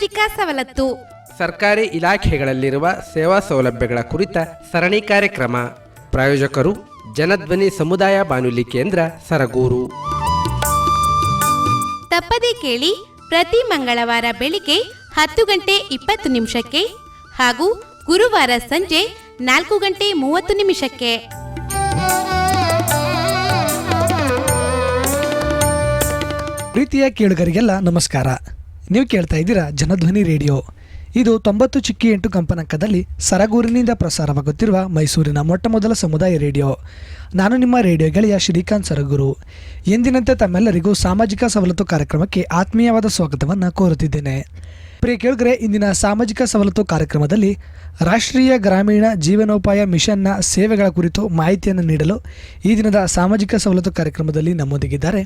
ಸಾಮಾಜಿಕ ಸವಲತ್ತು ಸರ್ಕಾರಿ ಇಲಾಖೆಗಳಲ್ಲಿರುವ ಸೇವಾ ಸೌಲಭ್ಯಗಳ ಕುರಿತ ಸರಣಿ ಕಾರ್ಯಕ್ರಮ. ಪ್ರಾಯೋಜಕರು ಜನಧ್ವನಿ ಸಮುದಾಯ ಬಾನುಲಿ ಕೇಂದ್ರ ಸರಗೂರು. ತಪ್ಪದೇ ಕೇಳಿ ಪ್ರತಿ ಮಂಗಳವಾರ ಬೆಳಿಗ್ಗೆ ಹತ್ತು ಗಂಟೆ ಇಪ್ಪತ್ತು ನಿಮಿಷಕ್ಕೆ ಹಾಗೂ ಗುರುವಾರ ಸಂಜೆ ನಾಲ್ಕು ಗಂಟೆ ಮೂವತ್ತು ನಿಮಿಷಕ್ಕೆ. ಪ್ರೀತಿಯ ಕೇಳುಗರಿಗೆಲ್ಲ ನಮಸ್ಕಾರ. ನೀವು ಕೇಳ್ತಾ ಇದ್ದೀರಾ ಜನಧ್ವನಿ ರೇಡಿಯೋ. ಇದು ತೊಂಬತ್ತು ಚಿಕ್ಕಿ ಎಂಟು ಕಂಪನಾಂಕದಲ್ಲಿ ಸರಗೂರಿನಿಂದ ಪ್ರಸಾರವಾಗುತ್ತಿರುವ ಮೈಸೂರಿನ ಮೊಟ್ಟಮೊದಲ ಸಮುದಾಯ ರೇಡಿಯೋ. ನಾನು ನಿಮ್ಮ ರೇಡಿಯೋ ಗೆಳೆಯ ಶ್ರೀಕಾಂತ್ ಸರಗೂರು. ಎಂದಿನಂತೆ ತಮ್ಮೆಲ್ಲರಿಗೂ ಸಾಮಾಜಿಕ ಸವಲತ್ತು ಕಾರ್ಯಕ್ರಮಕ್ಕೆ ಆತ್ಮೀಯವಾದ ಸ್ವಾಗತವನ್ನು ಕೋರುತ್ತಿದ್ದೇನೆ. ಪ್ರಿಯ ಕೇಳಿದ್ರೆ ಇಂದಿನ ಸಾಮಾಜಿಕ ಸವಲತ್ತು ಕಾರ್ಯಕ್ರಮದಲ್ಲಿ ರಾಷ್ಟ್ರೀಯ ಗ್ರಾಮೀಣ ಜೀವನೋಪಾಯ ಮಿಷನ್ನ ಸೇವೆಗಳ ಕುರಿತು ಮಾಹಿತಿಯನ್ನು ನೀಡಲು ಈ ದಿನದ ಸಾಮಾಜಿಕ ಸವಲತ್ತು ಕಾರ್ಯಕ್ರಮದಲ್ಲಿ ನಮ್ಮೊಂದಿಗಿದ್ದಾರೆ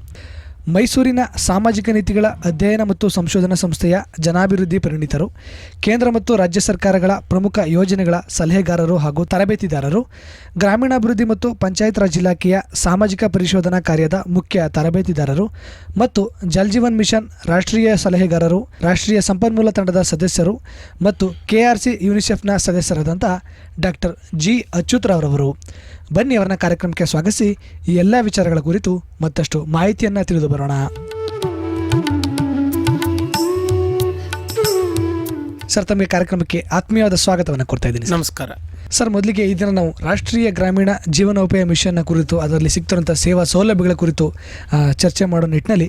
ಮೈಸೂರಿನ ಸಾಮಾಜಿಕ ನೀತಿಗಳ ಅಧ್ಯಯನ ಮತ್ತು ಸಂಶೋಧನಾ ಸಂಸ್ಥೆಯ ಜನಾಭಿವೃದ್ಧಿ ಪರಿಣಿತರು, ಕೇಂದ್ರ ಮತ್ತು ರಾಜ್ಯ ಸರ್ಕಾರಗಳ ಪ್ರಮುಖ ಯೋಜನೆಗಳ ಸಲಹೆಗಾರರು ಹಾಗೂ ತರಬೇತಿದಾರರು, ಗ್ರಾಮೀಣಾಭಿವೃದ್ಧಿ ಮತ್ತು ಪಂಚಾಯತ್ ರಾಜ್ ಇಲಾಖೆಯ ಸಾಮಾಜಿಕ ಪರಿಶೋಧನಾ ಕಾರ್ಯದ ಮುಖ್ಯ ತರಬೇತಿದಾರರು ಮತ್ತು ಜಲ್ಜೀವನ್ ಮಿಷನ್ ರಾಷ್ಟ್ರೀಯ ಸಲಹೆಗಾರರು, ರಾಷ್ಟ್ರೀಯ ಸಂಪನ್ಮೂಲ ತಂಡದ ಸದಸ್ಯರು ಮತ್ತು ಕೆಆರ್ಸಿ ಯುನಿಸೆಫ್ನ ಸದಸ್ಯರಾದಂತಹ ಡಾಕ್ಟರ್ ಜಿ ಅಚ್ಯುತ್ರವರವರು. ಬನ್ನಿ ಅವರನ್ನ ಕಾರ್ಯಕ್ರಮಕ್ಕೆ ಸ್ವಾಗತಿಸಿ ಈ ಎಲ್ಲ ವಿಚಾರಗಳ ಕುರಿತು ಮತ್ತಷ್ಟು ಮಾಹಿತಿಯನ್ನು ತಿಳಿದು ಬರೋಣ. ಸರ್ ತಮಗೆ ಕಾರ್ಯಕ್ರಮಕ್ಕೆ ಆತ್ಮೀಯವಾದ ಸ್ವಾಗತವನ್ನು ಕೊಡ್ತಾ ಇದ್ದೀನಿ. ನಮಸ್ಕಾರ. ಸರ್ ಮೊದಲಿಗೆ ಈ ದಿನ ನಾವು ರಾಷ್ಟ್ರೀಯ ಗ್ರಾಮೀಣ ಜೀವನೋಪಾಯ ಮಿಷನ್ನ ಕುರಿತು ಅದರಲ್ಲಿ ಸಿಗ್ತಿರುವಂಥ ಸೇವಾ ಸೌಲಭ್ಯಗಳ ಕುರಿತು ಚರ್ಚೆ ಮಾಡೋ ನಿಟ್ಟಿನಲ್ಲಿ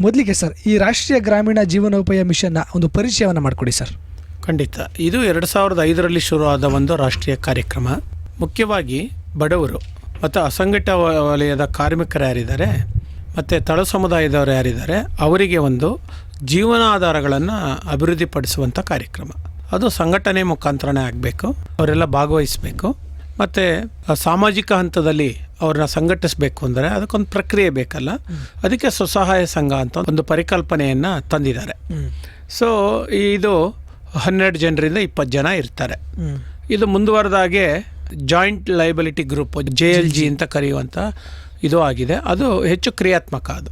ಮೊದಲಿಗೆ ಸರ್ ಈ ರಾಷ್ಟ್ರೀಯ ಗ್ರಾಮೀಣ ಜೀವನೋಪಾಯ ಮಿಷನ್ನ ಒಂದು ಪರಿಚಯವನ್ನು ಮಾಡಿಕೊಡಿ ಸರ್. ಖಂಡಿತ. ಇದು ಎರಡು ಸಾವಿರದ ಐದರಲ್ಲಿ ಶುರುವಾದ ಒಂದು ರಾಷ್ಟ್ರೀಯ ಕಾರ್ಯಕ್ರಮ. ಮುಖ್ಯವಾಗಿ ಬಡವರು ಮತ್ತು ಅಸಂಘಟಿತ ವಲಯದ ಕಾರ್ಮಿಕರು ಯಾರಿದ್ದಾರೆ ಮತ್ತು ತಳ ಸಮುದಾಯದವರು ಯಾರಿದ್ದಾರೆ ಅವರಿಗೆ ಒಂದು ಜೀವನಾಧಾರಗಳನ್ನು ಅಭಿವೃದ್ಧಿಪಡಿಸುವಂಥ ಕಾರ್ಯಕ್ರಮ. ಅದು ಸಂಘಟನೆ ಮುಖಾಂತರನೇ ಆಗಬೇಕು. ಅವರೆಲ್ಲ ಭಾಗವಹಿಸಬೇಕು. ಮತ್ತು ಸಾಮಾಜಿಕ ಹಂತದಲ್ಲಿ ಅವ್ರನ್ನ ಸಂಘಟಿಸಬೇಕು ಅಂದರೆ ಅದಕ್ಕೊಂದು ಪ್ರಕ್ರಿಯೆ ಬೇಕಲ್ಲ. ಅದಕ್ಕೆ ಸ್ವಸಹಾಯ ಸಂಘ ಅಂತ ಒಂದು ಪರಿಕಲ್ಪನೆಯನ್ನು ತಂದಿದ್ದಾರೆ. ಸೊ ಇದು ಹನ್ನೆರಡು ಜನರಿಂದ ಇಪ್ಪತ್ತು ಜನ ಇರ್ತಾರೆ. ಇದು ಮುಂದುವರೆದಾಗೆ joint liability group J L G ಅಂತ ಕರೆಯುವಂಥ ಇದು ಆಗಿದೆ. ಅದು ಹೆಚ್ಚು ಕ್ರಿಯಾತ್ಮಕ ಅದು.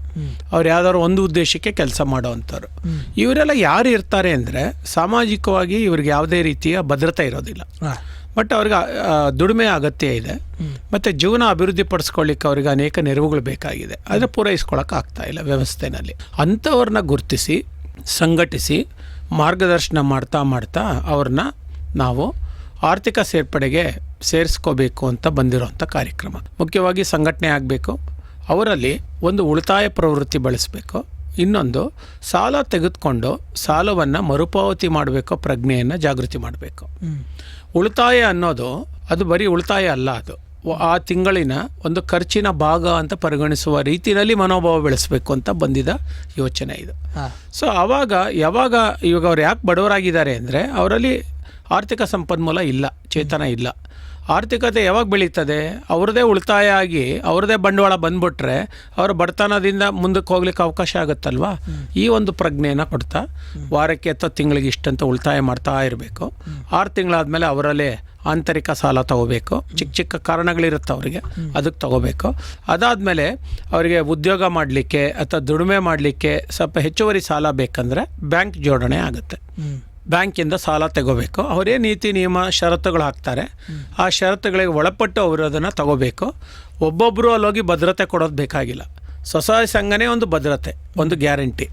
ಅವ್ರು ಯಾವ್ದಾದ್ರು ಒಂದು ಉದ್ದೇಶಕ್ಕೆ ಕೆಲಸ ಮಾಡೋವಂಥವ್ರು. ಇವರೆಲ್ಲ ಯಾರು ಇರ್ತಾರೆ ಅಂದರೆ ಸಾಮಾಜಿಕವಾಗಿ ಇವ್ರಿಗೆ ಯಾವುದೇ ರೀತಿಯ ಭದ್ರತೆ ಇರೋದಿಲ್ಲ. ಬಟ್ ಅವ್ರಿಗೆ ದುಡಿಮೆ ಅಗತ್ಯ ಇದೆ. ಮತ್ತು ಜೀವನ ಅಭಿವೃದ್ಧಿ ಪಡಿಸ್ಕೊಳ್ಳಿಕ್ಕೆ ಅವ್ರಿಗೆ ಅನೇಕ ನೆರವುಗಳು ಬೇಕಾಗಿದೆ. ಆದರೆ ಪೂರೈಸ್ಕೊಳಕ್ಕೆ ಆಗ್ತಾ ಇಲ್ಲ ವ್ಯವಸ್ಥೆನಲ್ಲಿ. ಅಂಥವ್ರನ್ನ ಗುರುತಿಸಿ ಸಂಘಟಿಸಿ ಮಾರ್ಗದರ್ಶನ ಮಾಡ್ತಾ ಮಾಡ್ತಾ ಅವ್ರನ್ನ ನಾವು ಆರ್ಥಿಕ ಸೇರ್ಪಡೆಗೆ ಸೇರಿಸ್ಕೋಬೇಕು ಅಂತ ಬಂದಿರೋಂಥ ಕಾರ್ಯಕ್ರಮ. ಮುಖ್ಯವಾಗಿ ಸಂಘಟನೆ ಆಗಬೇಕು ಅವರಲ್ಲಿ ಒಂದು ಉಳಿತಾಯ ಪ್ರವೃತ್ತಿ ಬಳಸಬೇಕು ಇನ್ನೊಂದು ಸಾಲ ತೆಗೆದುಕೊಂಡು ಸಾಲವನ್ನು ಮರುಪಾವತಿ ಮಾಡಬೇಕೋ ಪ್ರಜ್ಞೆಯನ್ನು ಜಾಗೃತಿ ಮಾಡಬೇಕು. ಉಳಿತಾಯ ಅನ್ನೋದು ಅದು ಬರೀ ಉಳಿತಾಯ ಅಲ್ಲ ಅದು. ಆ ತಿಂಗಳಿನ ಒಂದು ಖರ್ಚಿನ ಭಾಗ ಅಂತ ಪರಿಗಣಿಸುವ ರೀತಿಯಲ್ಲಿ ಮನೋಭಾವ ಬೆಳೆಸಬೇಕು ಅಂತ ಬಂದಿದ್ದ ಯೋಚನೆ ಇದು. ಸೊ ಆವಾಗ ಯಾವಾಗ ಇವಾಗ ಅವ್ರು ಯಾಕೆ ಬಡವರಾಗಿದ್ದಾರೆ ಅಂದರೆ ಅವರಲ್ಲಿ ಆರ್ಥಿಕ ಸಂಪನ್ಮೂಲ ಇಲ್ಲ ಚೇತನ ಇಲ್ಲ. ಆರ್ಥಿಕತೆ ಯಾವಾಗ ಬೆಳೀತದೆ? ಅವ್ರದ್ದೇ ಉಳಿತಾಯ ಆಗಿ ಅವ್ರದ್ದೇ ಬಂಡವಾಳ ಬಂದ್ಬಿಟ್ರೆ ಅವರ ಬಡತನದಿಂದ ಮುಂದಕ್ಕೆ ಹೋಗ್ಲಿಕ್ಕೆ ಅವಕಾಶ ಆಗುತ್ತಲ್ವಾ? ಈ ಒಂದು ಪ್ರಜ್ಞೆಯನ್ನು ಕೊಡ್ತಾ ವಾರಕ್ಕೆ ಅಥವಾ ತಿಂಗಳಿಗೆ ಇಷ್ಟಂತ ಉಳಿತಾಯ ಮಾಡ್ತಾ ಇರಬೇಕು. ಆರು ತಿಂಗಳಾದಮೇಲೆ ಅವರಲ್ಲೇ ಆಂತರಿಕ ಸಾಲ ತಗೋಬೇಕು. ಚಿಕ್ಕ ಚಿಕ್ಕ ಕಾರಣಗಳಿರುತ್ತೆ ಅವರಿಗೆ. ಅದಕ್ಕೆ ತಗೋಬೇಕು. ಅದಾದಮೇಲೆ ಅವರಿಗೆ ಉದ್ಯೋಗ ಮಾಡಲಿಕ್ಕೆ ಅಥವಾ ದುಡಿಮೆ ಮಾಡಲಿಕ್ಕೆ ಸ್ವಲ್ಪ ಹೆಚ್ಚುವರಿ ಸಾಲ ಬೇಕಂದರೆ ಬ್ಯಾಂಕ್ ಜೋಡಣೆ ಆಗುತ್ತೆ. ಬ್ಯಾಂಕಿಂದ ಸಾಲ ತಗೋಬೇಕು. ಅವರೇ ನೀತಿ, ನಿಯಮ, ಷರತ್ತುಗಳು ಹಾಕ್ತಾರೆ. ಆ ಷರತ್ತುಗಳಿಗೆ ಒಳಪಟ್ಟು ಅವರು ಅದನ್ನು ತಗೋಬೇಕು. ಒಬ್ಬೊಬ್ಬರು ಅಲ್ಲೋಗಿ ಭದ್ರತೆ ಕೊಡೋದು ಬೇಕಾಗಿಲ್ಲ. ಸ್ವಸಹಾಯ ಸಂಘನೇ ಒಂದು ಭದ್ರತೆ, ಒಂದು ಗ್ಯಾರಂಟಿ.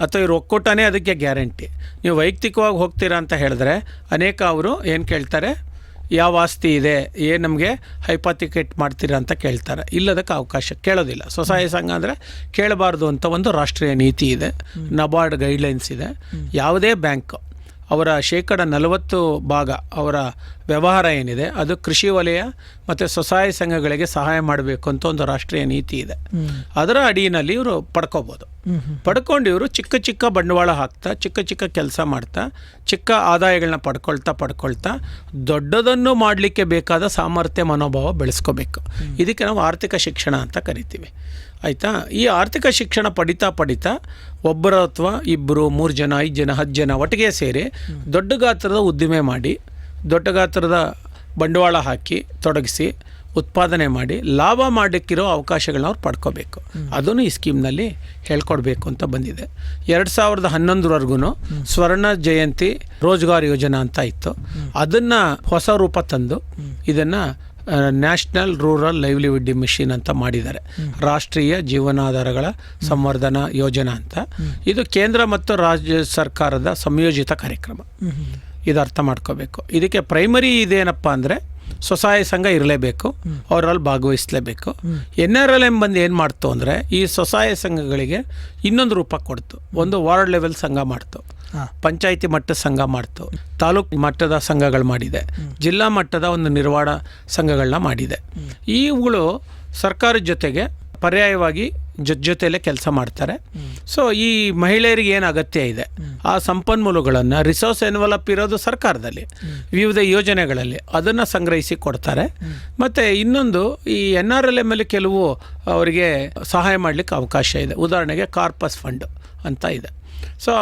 ಅಥವಾ ಇವ್ರು ಒಕ್ಕೂಟನೇ ಅದಕ್ಕೆ ಗ್ಯಾರಂಟಿ. ನೀವು ವೈಯಕ್ತಿಕವಾಗಿ ಹೋಗ್ತೀರಾ ಅಂತ ಹೇಳಿದ್ರೆ ಅನೇಕ ಅವರು ಏನು ಕೇಳ್ತಾರೆ? ಯಾವ ಆಸ್ತಿ ಇದೆ, ಏನು ನಮಗೆ ಹೈಪಾತಿಕೇಟ್ ಮಾಡ್ತೀರಾ ಅಂತ ಕೇಳ್ತಾರೆ. ಇಲ್ಲದಕ್ಕೆ ಅವಕಾಶ ಕೇಳೋದಿಲ್ಲ. ಸ್ವಸಹಾಯ ಸಂಘ ಅಂದರೆ ಕೇಳಬಾರ್ದು ಅಂತ ಒಂದು ರಾಷ್ಟ್ರೀಯ ನೀತಿ ಇದೆ. ನಬಾರ್ಡ್ ಗೈಡ್ಲೈನ್ಸ್ ಇದೆ. ಯಾವುದೇ ಬ್ಯಾಂಕ್ ಅವರ ಶೇಕಡ ನಲವತ್ತು ಭಾಗ ಅವರ ವ್ಯವಹಾರ ಏನಿದೆ, ಅದು ಕೃಷಿ ವಲಯ ಮತ್ತು ಸ್ವಸಹಾಯ ಸಂಘಗಳಿಗೆ ಸಹಾಯ ಮಾಡಬೇಕು ಅಂತ ಒಂದು ರಾಷ್ಟ್ರೀಯ ನೀತಿ ಇದೆ. ಅದರ ಅಡಿಯಲ್ಲಿ ಇವರು ಪಡ್ಕೋಬೋದು. ಪಡ್ಕೊಂಡು ಇವರು ಚಿಕ್ಕ ಚಿಕ್ಕ ಬಂಡವಾಳ ಹಾಕ್ತಾ ಚಿಕ್ಕ ಚಿಕ್ಕ ಕೆಲಸ ಮಾಡ್ತಾ ಚಿಕ್ಕ ಆದಾಯಗಳನ್ನ ಪಡ್ಕೊಳ್ತಾ ಪಡ್ಕೊಳ್ತಾ ದೊಡ್ಡದನ್ನು ಮಾಡಲಿಕ್ಕೆ ಬೇಕಾದ ಸಾಮರ್ಥ್ಯ ಮನೋಭಾವ ಬೆಳೆಸ್ಕೋಬೇಕು. ಇದಕ್ಕೆ ನಾವು ಆರ್ಥಿಕ ಶಿಕ್ಷಣ ಅಂತ ಕರಿತೀವಿ. ಆಯಿತಾ? ಈ ಆರ್ಥಿಕ ಶಿಕ್ಷಣ ಪಡಿತಾ ಪಡಿತಾ ಒಬ್ಬರ ಅಥವಾ ಇಬ್ಬರು ಮೂರು ಜನ ಐದು ಜನ ಹತ್ತು ಜನ ಒಟ್ಟಿಗೆ ಸೇರಿ ದೊಡ್ಡ ಗಾತ್ರದ ಉದ್ದಿಮೆ ಮಾಡಿ ದೊಡ್ಡ ಗಾತ್ರದ ಬಂಡವಾಳ ಹಾಕಿ ತೊಡಗಿಸಿ ಉತ್ಪಾದನೆ ಮಾಡಿ ಲಾಭ ಮಾಡಲಿಕ್ಕಿರೋ ಅವಕಾಶಗಳನ್ನ ಅವ್ರು ಪಡ್ಕೋಬೇಕು. ಅದನ್ನು ಈ ಸ್ಕೀಮ್ನಲ್ಲಿ ಹೇಳ್ಕೊಡ್ಬೇಕು ಅಂತ ಬಂದಿದೆ. ಎರಡು ಸಾವಿರದ ಹನ್ನೊಂದರವರೆಗೂ ಸ್ವರ್ಣ ಜಯಂತಿ ರೋಜ್ಗಾರ್ ಯೋಜನಾ ಅಂತ ಇತ್ತು. ಅದನ್ನು ಹೊಸ ರೂಪ ತಂದು ಇದನ್ನು ನ್ಯಾಷನಲ್ ರೂರಲ್ ಲೈವ್ಲಿಹುಡ್ ಮಿಷಿನ್ ಅಂತ ಮಾಡಿದ್ದಾರೆ. ರಾಷ್ಟ್ರೀಯ ಜೀವನಾಧಾರಗಳ ಸಂವರ್ಧನಾ ಯೋಜನಾ ಅಂತ. ಇದು ಕೇಂದ್ರ ಮತ್ತು ರಾಜ್ಯ ಸರ್ಕಾರದ ಸಂಯೋಜಿತ ಕಾರ್ಯಕ್ರಮ. ಇದು ಅರ್ಥ ಮಾಡ್ಕೋಬೇಕು. ಇದಕ್ಕೆ ಪ್ರೈಮರಿ ಇದೇನಪ್ಪ ಅಂದರೆ ಸ್ವಸಹಾಯ ಸಂಘ ಇರಲೇಬೇಕು ಅವರಲ್ಲಿ ಭಾಗವಹಿಸಲೇಬೇಕು. ಎನ್ ಆರ್ ಎಲ್ ಎಂ ಬಂದು ಏನು ಮಾಡ್ತು ಅಂದರೆ ಈ ಸ್ವಸಹಾಯ ಸಂಘಗಳಿಗೆ ಇನ್ನೊಂದು ರೂಪ ಕೊಡ್ತು. ಒಂದು ವಾರ್ಡ್ ಲೆವೆಲ್ ಸಂಘ ಮಾಡ್ತು. ಪಂಚಾಯಿತಿ ಮಟ್ಟದ ಸಂಘ ಮಾಡ್ತು. ತಾಲೂಕು ಮಟ್ಟದ ಸಂಘಗಳು ಮಾಡಿದೆ. ಜಿಲ್ಲಾ ಮಟ್ಟದ ಒಂದು ನಿರ್ವಾಣ ಸಂಘಗಳನ್ನ ಮಾಡಿದೆ. ಇವುಗಳು ಸರ್ಕಾರದ ಜೊತೆಗೆ ಪರ್ಯಾಯವಾಗಿ ಜೊತೆ ಜೊತೆಯಲ್ಲೇ ಕೆಲಸ ಮಾಡ್ತಾರೆ. ಸೊ ಈ ಮಹಿಳೆಯರಿಗೆ ಏನು ಅಗತ್ಯ ಇದೆ? ಆ ಸಂಪನ್ಮೂಲಗಳನ್ನು ರಿಸೋರ್ಸ್ ಎನ್ವಲಪ್ ಇರೋದು ಸರ್ಕಾರದಲ್ಲಿ ವಿವಿಧ ಯೋಜನೆಗಳಲ್ಲಿ ಅದನ್ನು ಸಂಗ್ರಹಿಸಿ ಕೊಡ್ತಾರೆ. ಮತ್ತು ಇನ್ನೊಂದು ಈ ಎನ್ ಆರ್ ಎಲ್ ಎಮ್ಮಲ್ಲಿ ಕೆಲವು ಅವರಿಗೆ ಸಹಾಯ ಮಾಡಲಿಕ್ಕೆ ಅವಕಾಶ ಇದೆ. ಉದಾಹರಣೆಗೆ ಕಾರ್ಪಸ್ ಫಂಡ್ ಅಂತ ಇದೆ. ಸೊ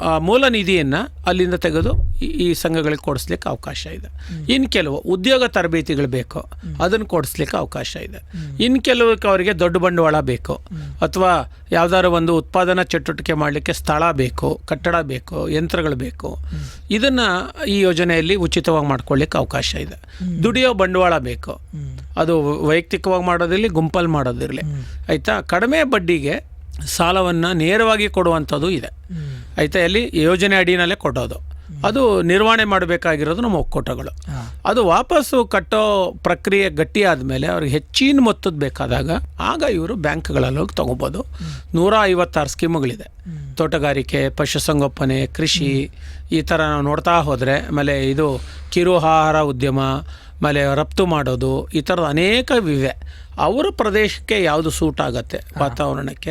ಆ ಮೂಲ ನಿಧಿಯನ್ನು ಅಲ್ಲಿಂದ ತೆಗೆದು ಈ- ಈ ಸಂಘಗಳಿಗೆ ಕೊಡಿಸ್ಲಿಕ್ಕೆ ಅವಕಾಶ ಇದೆ. ಇನ್ನು ಕೆಲವು ಉದ್ಯೋಗ ತರಬೇತಿಗಳು ಬೇಕು ಅದನ್ನು ಕೊಡಿಸ್ಲಿಕ್ಕೆ ಅವಕಾಶ ಇದೆ. ಇನ್ನು ಕೆಲವಕ್ಕೆ ಅವರಿಗೆ ದೊಡ್ಡ ಬಂಡವಾಳ ಬೇಕು ಅಥವಾ ಯಾವುದಾದ್ರು ಒಂದು ಉತ್ಪಾದನಾ ಚಟುವಟಿಕೆ ಮಾಡಲಿಕ್ಕೆ ಸ್ಥಳ ಬೇಕು ಕಟ್ಟಡ ಬೇಕು ಯಂತ್ರಗಳು ಬೇಕು ಇದನ್ನು ಈ ಯೋಜನೆಯಲ್ಲಿ ಉಚಿತವಾಗಿ ಮಾಡ್ಕೊಳ್ಳಿಕ್ಕೆ ಅವಕಾಶ ಇದೆ. ದುಡಿಯೋ ಬಂಡವಾಳ ಬೇಕು ಅದು ವೈಯಕ್ತಿಕವಾಗಿ ಮಾಡೋದಿರಲಿ ಗುಂಪಲ್ಲಿ ಮಾಡೋದಿರಲಿ. ಆಯಿತಾ? ಕಡಿಮೆ ಬಡ್ಡಿಗೆ ಸಾಲವನ್ನು ನೇರವಾಗಿ ಕೊಡುವಂಥದ್ದು ಇದೆ. ಆಯಿತಾ ಅಲ್ಲಿ ಯೋಜನೆ ಅಡಿನಲ್ಲೇ ಕೊಡೋದು. ಅದು ನಿರ್ವಹಣೆ ಮಾಡಬೇಕಾಗಿರೋದು ನಮ್ಮ ಒಕ್ಕೂಟಗಳು. ಅದು ವಾಪಸ್ಸು ಕಟ್ಟೋ ಪ್ರಕ್ರಿಯೆ ಗಟ್ಟಿ ಆದಮೇಲೆ ಅವ್ರಿಗೆ ಹೆಚ್ಚಿನ ಮೊತ್ತದ ಬೇಕಾದಾಗ ಆಗ ಇವರು ಬ್ಯಾಂಕ್ಗಳಲ್ಲಿ ಹೋಗಿ ತೊಗೋಬೋದು. ನೂರ ಐವತ್ತಾರು ಸ್ಕೀಮುಗಳಿದೆ. ತೋಟಗಾರಿಕೆ ಪಶುಸಂಗೋಪನೆ ಕೃಷಿ ಈ ಥರ ನಾವು ನೋಡ್ತಾ ಹೋದರೆ ಆಮೇಲೆ ಇದು ಕಿರು ಆಹಾರ ಉದ್ಯಮ ಆಮೇಲೆ ರಫ್ತು ಮಾಡೋದು ಈ ಥರದ ಅನೇಕ ಇವೆ. ಅವರ ಪ್ರದೇಶಕ್ಕೆ ಯಾವುದು ಸೂಟ್ ಆಗುತ್ತೆ ವಾತಾವರಣಕ್ಕೆ?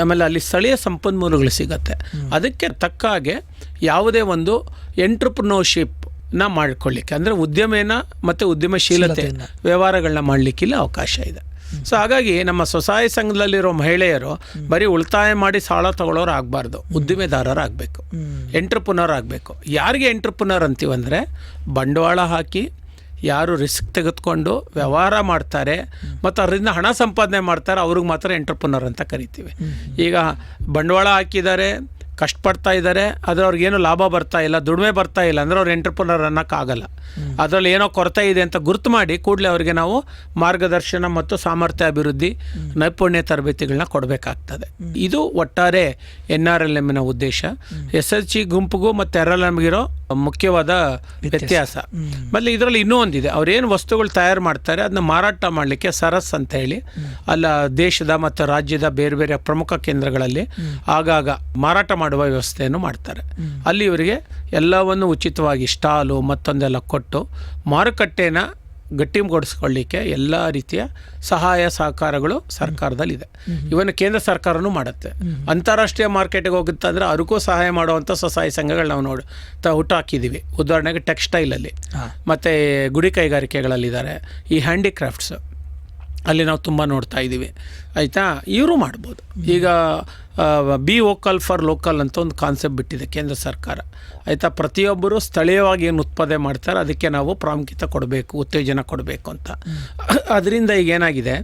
ಆಮೇಲೆ ಅಲ್ಲಿ ಸ್ಥಳೀಯ ಸಂಪನ್ಮೂಲಗಳು ಸಿಗತ್ತೆ. ಅದಕ್ಕೆ ತಕ್ಕ ಹಾಗೆ ಯಾವುದೇ ಒಂದು ಎಂಟ್ರಪ್ರನೋಶಿಪ್ನ ಮಾಡ್ಕೊಳ್ಳಿಕ್ಕೆ ಅಂದರೆ ಉದ್ಯಮೇನ ಮತ್ತು ಉದ್ಯಮಶೀಲತೆ ವ್ಯವಹಾರಗಳನ್ನ ಮಾಡಲಿಕ್ಕಿಲ್ಲ ಅವಕಾಶ ಇದೆ. ಸೊ ಹಾಗಾಗಿ ನಮ್ಮ ಸ್ವಸಹಾಯ ಸಂಘದಲ್ಲಿರೋ ಮಹಿಳೆಯರು ಬರೀ ಉಳಿತಾಯ ಮಾಡಿ ಸಾಲ ತಗೊಳ್ಳೋರು ಆಗಬಾರ್ದು. ಉದ್ದಿಮೆದಾರರಾಗಬೇಕು ಎಂಟ್ರಪ್ರನರ್ ಆಗಬೇಕು. ಯಾರಿಗೆ ಎಂಟ್ರಪ್ರನರ್ ಅಂತೀವಂದರೆ ಬಂಡವಾಳ ಹಾಕಿ ಯಾರು ರಿಸ್ಕ್ ತೆಗೆದುಕೊಂಡು ವ್ಯವಹಾರ ಮಾಡ್ತಾರೆ, ಮತ್ತು ಅದರಿಂದ ಹಣ ಸಂಪಾದನೆ ಮಾಡ್ತಾರೆ, ಅವ್ರಿಗೆ ಮಾತ್ರ ಎಂಟ್ರಪ್ರನರ್ ಅಂತ ಕರಿತೀವಿ. ಈಗ ಬಂಡವಾಳ ಹಾಕಿದ್ದಾರೆ ಕಷ್ಟಪಡ್ತಾ ಇದ್ದಾರೆ, ಆದರೆ ಅವ್ರಿಗೇನು ಲಾಭ ಬರ್ತಾ ಇಲ್ಲ, ದುಡಿಮೆ ಬರ್ತಾ ಇಲ್ಲ ಅಂದರೆ ಅವ್ರು ಎಂಟ್ರಪ್ರನರ್ ಅನ್ನೋಕ್ಕಾಗಲ್ಲ. ಅದರಲ್ಲಿ ಏನೋ ಕೊರತೆ ಇದೆ ಅಂತ ಗುರುತು ಮಾಡಿ ಕೂಡಲೇ ಅವರಿಗೆ ನಾವು ಮಾರ್ಗದರ್ಶನ ಮತ್ತು ಸಾಮರ್ಥ್ಯ ಅಭಿವೃದ್ಧಿ, ನೈಪುಣ್ಯ ತರಬೇತಿಗಳನ್ನ ಕೊಡಬೇಕಾಗ್ತದೆ. ಇದು ಒಟ್ಟಾರೆ ಎನ್ ಆರ್ ಎಲ್ ಎಮ್ನ ಉದ್ದೇಶ. ಎಸ್ ಎಲ್ ಜಿ ಗುಂಪಿಗೂ ಮತ್ತು ಎರ್ ಎಲ್ ಎಮ್ಗಿರೋ ಮುಖ್ಯವಾದ ವ್ಯತ್ಯಾಸ. ಮತ್ತೆ ಇದರಲ್ಲಿ ಇನ್ನೂ ಒಂದಿದೆ. ಅವ್ರೇನು ವಸ್ತುಗಳು ತಯಾರು ಮಾಡ್ತಾರೆ ಅದನ್ನ ಮಾರಾಟ ಮಾಡಲಿಕ್ಕೆ ಸರಸ್ ಅಂತ ಹೇಳಿ ಅಲ್ಲ ದೇಶದ ಮತ್ತು ರಾಜ್ಯದ ಬೇರೆ ಬೇರೆ ಪ್ರಮುಖ ಕೇಂದ್ರಗಳಲ್ಲಿ ಆಗಾಗ ಮಾರಾಟ ಮಾಡುವ ವ್ಯವಸ್ಥೆಯನ್ನು ಮಾಡ್ತಾರೆ. ಅಲ್ಲಿ ಇವರಿಗೆ ಎಲ್ಲವನ್ನು ಉಚಿತವಾಗಿ ಸ್ಟಾಲು ಮತ್ತೊಂದೆಲ್ಲ ಕೊಟ್ಟು ಮಾರುಕಟ್ಟೆನ ಗಟ್ಟಿಗೊಳಿಸ್ಕೊಳ್ಳಿಕ್ಕೆ ಎಲ್ಲ ರೀತಿಯ ಸಹಾಯ ಸಹಕಾರಗಳು ಸರ್ಕಾರದಲ್ಲಿದೆ. ಇವನ್ ಕೇಂದ್ರ ಸರ್ಕಾರನೂ ಮಾಡುತ್ತೆ. ಅಂತಾರಾಷ್ಟ್ರೀಯ ಮಾರ್ಕೆಟಿಗೆ ಹೋಗುತ್ತೆ ಅಂದರೆ ಅದಕ್ಕೂ ಸಹಾಯ ಮಾಡುವಂಥ ಸ್ವಸಹಾಯ ಸಂಘಗಳು ನಾವು ನೋಡಿ ತ ಹುಟ್ಟಾಕಿದ್ದೀವಿ ಉದಾಹರಣೆಗೆ ಟೆಕ್ಸ್ಟೈಲಲ್ಲಿ. ಮತ್ತು ಗುಡಿ ಕೈಗಾರಿಕೆಗಳಲ್ಲಿದ್ದಾರೆ. ಈ ಹ್ಯಾಂಡಿಕ್ರಾಫ್ಟ್ಸ್ ಅಲ್ಲಿ ನಾವು ತುಂಬ ನೋಡ್ತಾ ಇದ್ದೀವಿ ಆಯಿತಾ? ಇವರು ಮಾಡ್ಬೋದು. ಈಗ ಬಿ ವೋಕಲ್ ಫಾರ್ ಲೋಕಲ್ ಅಂತ ಒಂದು ಕಾನ್ಸೆಪ್ಟ್ ಬಿಟ್ಟಿದೆ ಕೇಂದ್ರ ಸರ್ಕಾರ. ಆಯಿತಾ? ಪ್ರತಿಯೊಬ್ಬರು ಸ್ಥಳೀಯವಾಗಿ ಏನು ಉತ್ಪಾದನೆ ಮಾಡ್ತಾರೆ ಅದಕ್ಕೆ ನಾವು ಪ್ರಾಮುಖ್ಯತೆ ಕೊಡಬೇಕು ಉತ್ತೇಜನ ಕೊಡಬೇಕು ಅಂತ. ಅದರಿಂದ ಈಗ ಏನಾಗಿದೆ?